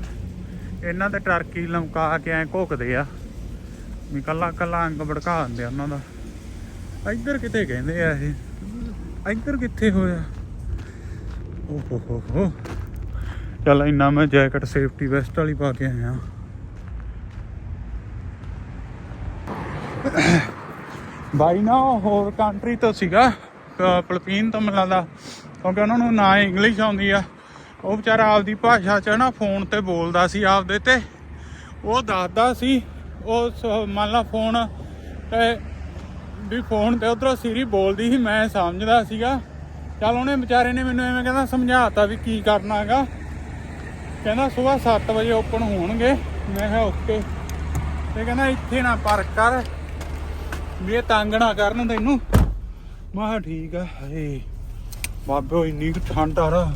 ਇਹਨਾਂ ਤੇ ਟਰਕੀ ਲਮਕਾ ਕੇ ਐ ਘੁੱਕਦੇ ਆ। ਵੀ ਕੱਲਾ ਕੱਲਾ ਅੰਗ ਭੜਕਾ ਦਿੰਦੇ ਉਹਨਾਂ ਦਾ। ਇੱਧਰ ਕਿਤੇ ਕਹਿੰਦੇ ਆ ਇਹ? ਇੱਧਰ ਕਿੱਥੇ ਹੋਇਆ? ਓ ਹੋ ਹੋ। ਚੱਲ ਇੰਨਾ ਮੈਂ ਜੈਕਟ ਸੇਫਟੀ ਵੈਸਟ ਵਾਲੀ ਪਾ ਕੇ ਆਇਆ। ਬਾਈ ਨਾ, ਉਹ ਹੋਰ ਕੰਟਰੀ ਤੋਂ ਸੀਗਾ ਫਲਪੀਨ ਤੋਂ ਮੈਨੂੰ ਲੱਗਦਾ, ਕਿਉਂਕਿ ਉਹਨਾਂ ਨੂੰ ਨਾ ਇੰਗਲਿਸ਼ ਆਉਂਦੀ ਆ। ਉਹ ਵਿਚਾਰਾ ਆਪਦੀ ਭਾਸ਼ਾ 'ਚ ਨਾ ਫੋਨ ਤੇ ਬੋਲਦਾ ਸੀ ਆਪਦੇ ਤੇ। ਉਹ ਦੱਸਦਾ ਸੀ ਉਹ ਸ- ਮੰਨ ਲਾ ਫੋਨ ਤੇ ਵੀ ਫੋਨ ਤੇ ਉਧਰੋਂ ਸਿਰੀ ਬੋਲਦੀ ਸੀ, ਮੈਂ ਸਮਝਦਾ ਸੀਗਾ। ਚੱਲ ਉਹਨੇ ਵਿਚਾਰੇ ਨੇ ਮੈਨੂੰ ਐਵੇਂ ਕਹਿੰਦਾ, ਸਮਝਾਤਾ ਵੀ ਕੀ ਕਰਨਾ ਹੈਗਾ। ਕਹਿੰਦਾ ਸਵੇਰ 7 ਵਜੇ ਓਪਨ ਹੋਣਗੇ। ਮੈਂ ਕਿਹਾ ਓਕੇ ਤੇ ਕਹਿੰਦਾ, ਇੱਥੇ ਨਾ ਪਾਰਕ ਕਰ। ਵੀ ਇਹ ਤੰਗ ਨਾ ਕਰਨ ਤੈਨੂੰ। ਮੈਂ ਕਿਹਾ, ਠੀਕ ਆ, ਹਏ। ਬਾਬੇ ਇੰਨੀ ਕੁ ਠੰਡ ਆ ਰ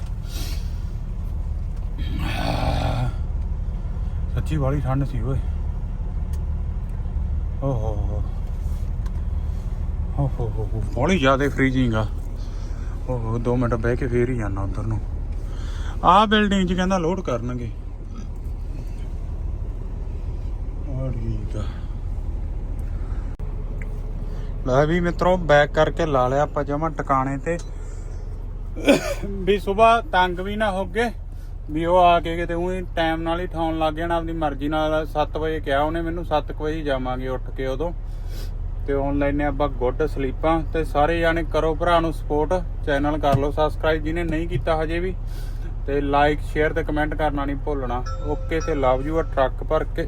ਸੱਚੀ ਵਾਲੀ ਠੰਡ ਸੀ, ਓਏ। ਓਹ। ਹੋ ਹੋ ਹੋ ਹੋ ਹੋ ਬੜੀ ਜ਼ਿਆਦਾ ਫ੍ਰੀਜ਼ਿੰਗ ਆ। ਓਹ 2 ਮਿੰਟ ਬਹਿ ਕੇ ਫੇਰ ਹੀ ਜਾਣਾ ਉਧਰ ਨੂੰ। ਆਹ ਬਿਲਡਿੰਗ 'ਚ ਕਹਿੰਦਾ ਲੋਡ ਕਰਨਗੇ। ਠੀਕ ਆ। ਲੈ ਵੀ ਮਿੱਤਰੋ ਬੈਕ ਕਰਕੇ ਲਾ ਲਿਆ ਆਪਾਂ ਜਮਾ ਟਿਕਾਣੇ ਤੇ। ਵੀ ਸਵੇਰ ਤੰਗ ਵੀ ਨਾ ਹੋਗੇ। ਵੀ ਉਹ ਆ ਕੇ ਕਿਤੇ ਉਹੀ ਟਾਈਮ ਨਾਲ ਹੀ ਠਾਉਣ ਲੱਗ ਜਾਣਾ, ਆਪਣੀ ਮਰਜ਼ੀ ਨਾਲ 7 ਵਜੇ ਕਿਹਾ ਉਹਨੇ ਮੈਨੂੰ 7 ਵਜੇ ਹੀ ਜਾਵਾਂਗੇ ਉੱਠ ਕੇ ਉਦੋਂ। ਤੇ ਆਨਲਾਈਨ ਨੇ ਆਪਾਂ ਗੁੱਡ ਸਲੀਪਾਂ ਤੇ ਸਾਰੇ ਜਾਣੇ ਕਰੋ ਭਰਾ ਨੂੰ ਸਪੋਰਟ ਚੈਨਲ ਕਰ ਲਓ ਸਬਸਕ੍ਰਾਈਬ ਜਿਹਨੇ ਨਹੀਂ ਕੀਤਾ ਹਜੇ ਵੀ, ਤੇ ਲਾਈਕ ਸ਼ੇਅਰ ਤੇ ਕਮੈਂਟ ਕਰਨਾ ਨਹੀਂ ਭੁੱਲਣਾ। ਓਕੇ ਤੇ ਲਵ ਯੂ ਆ ਟਰੱਕ ਭਰ ਕੇ।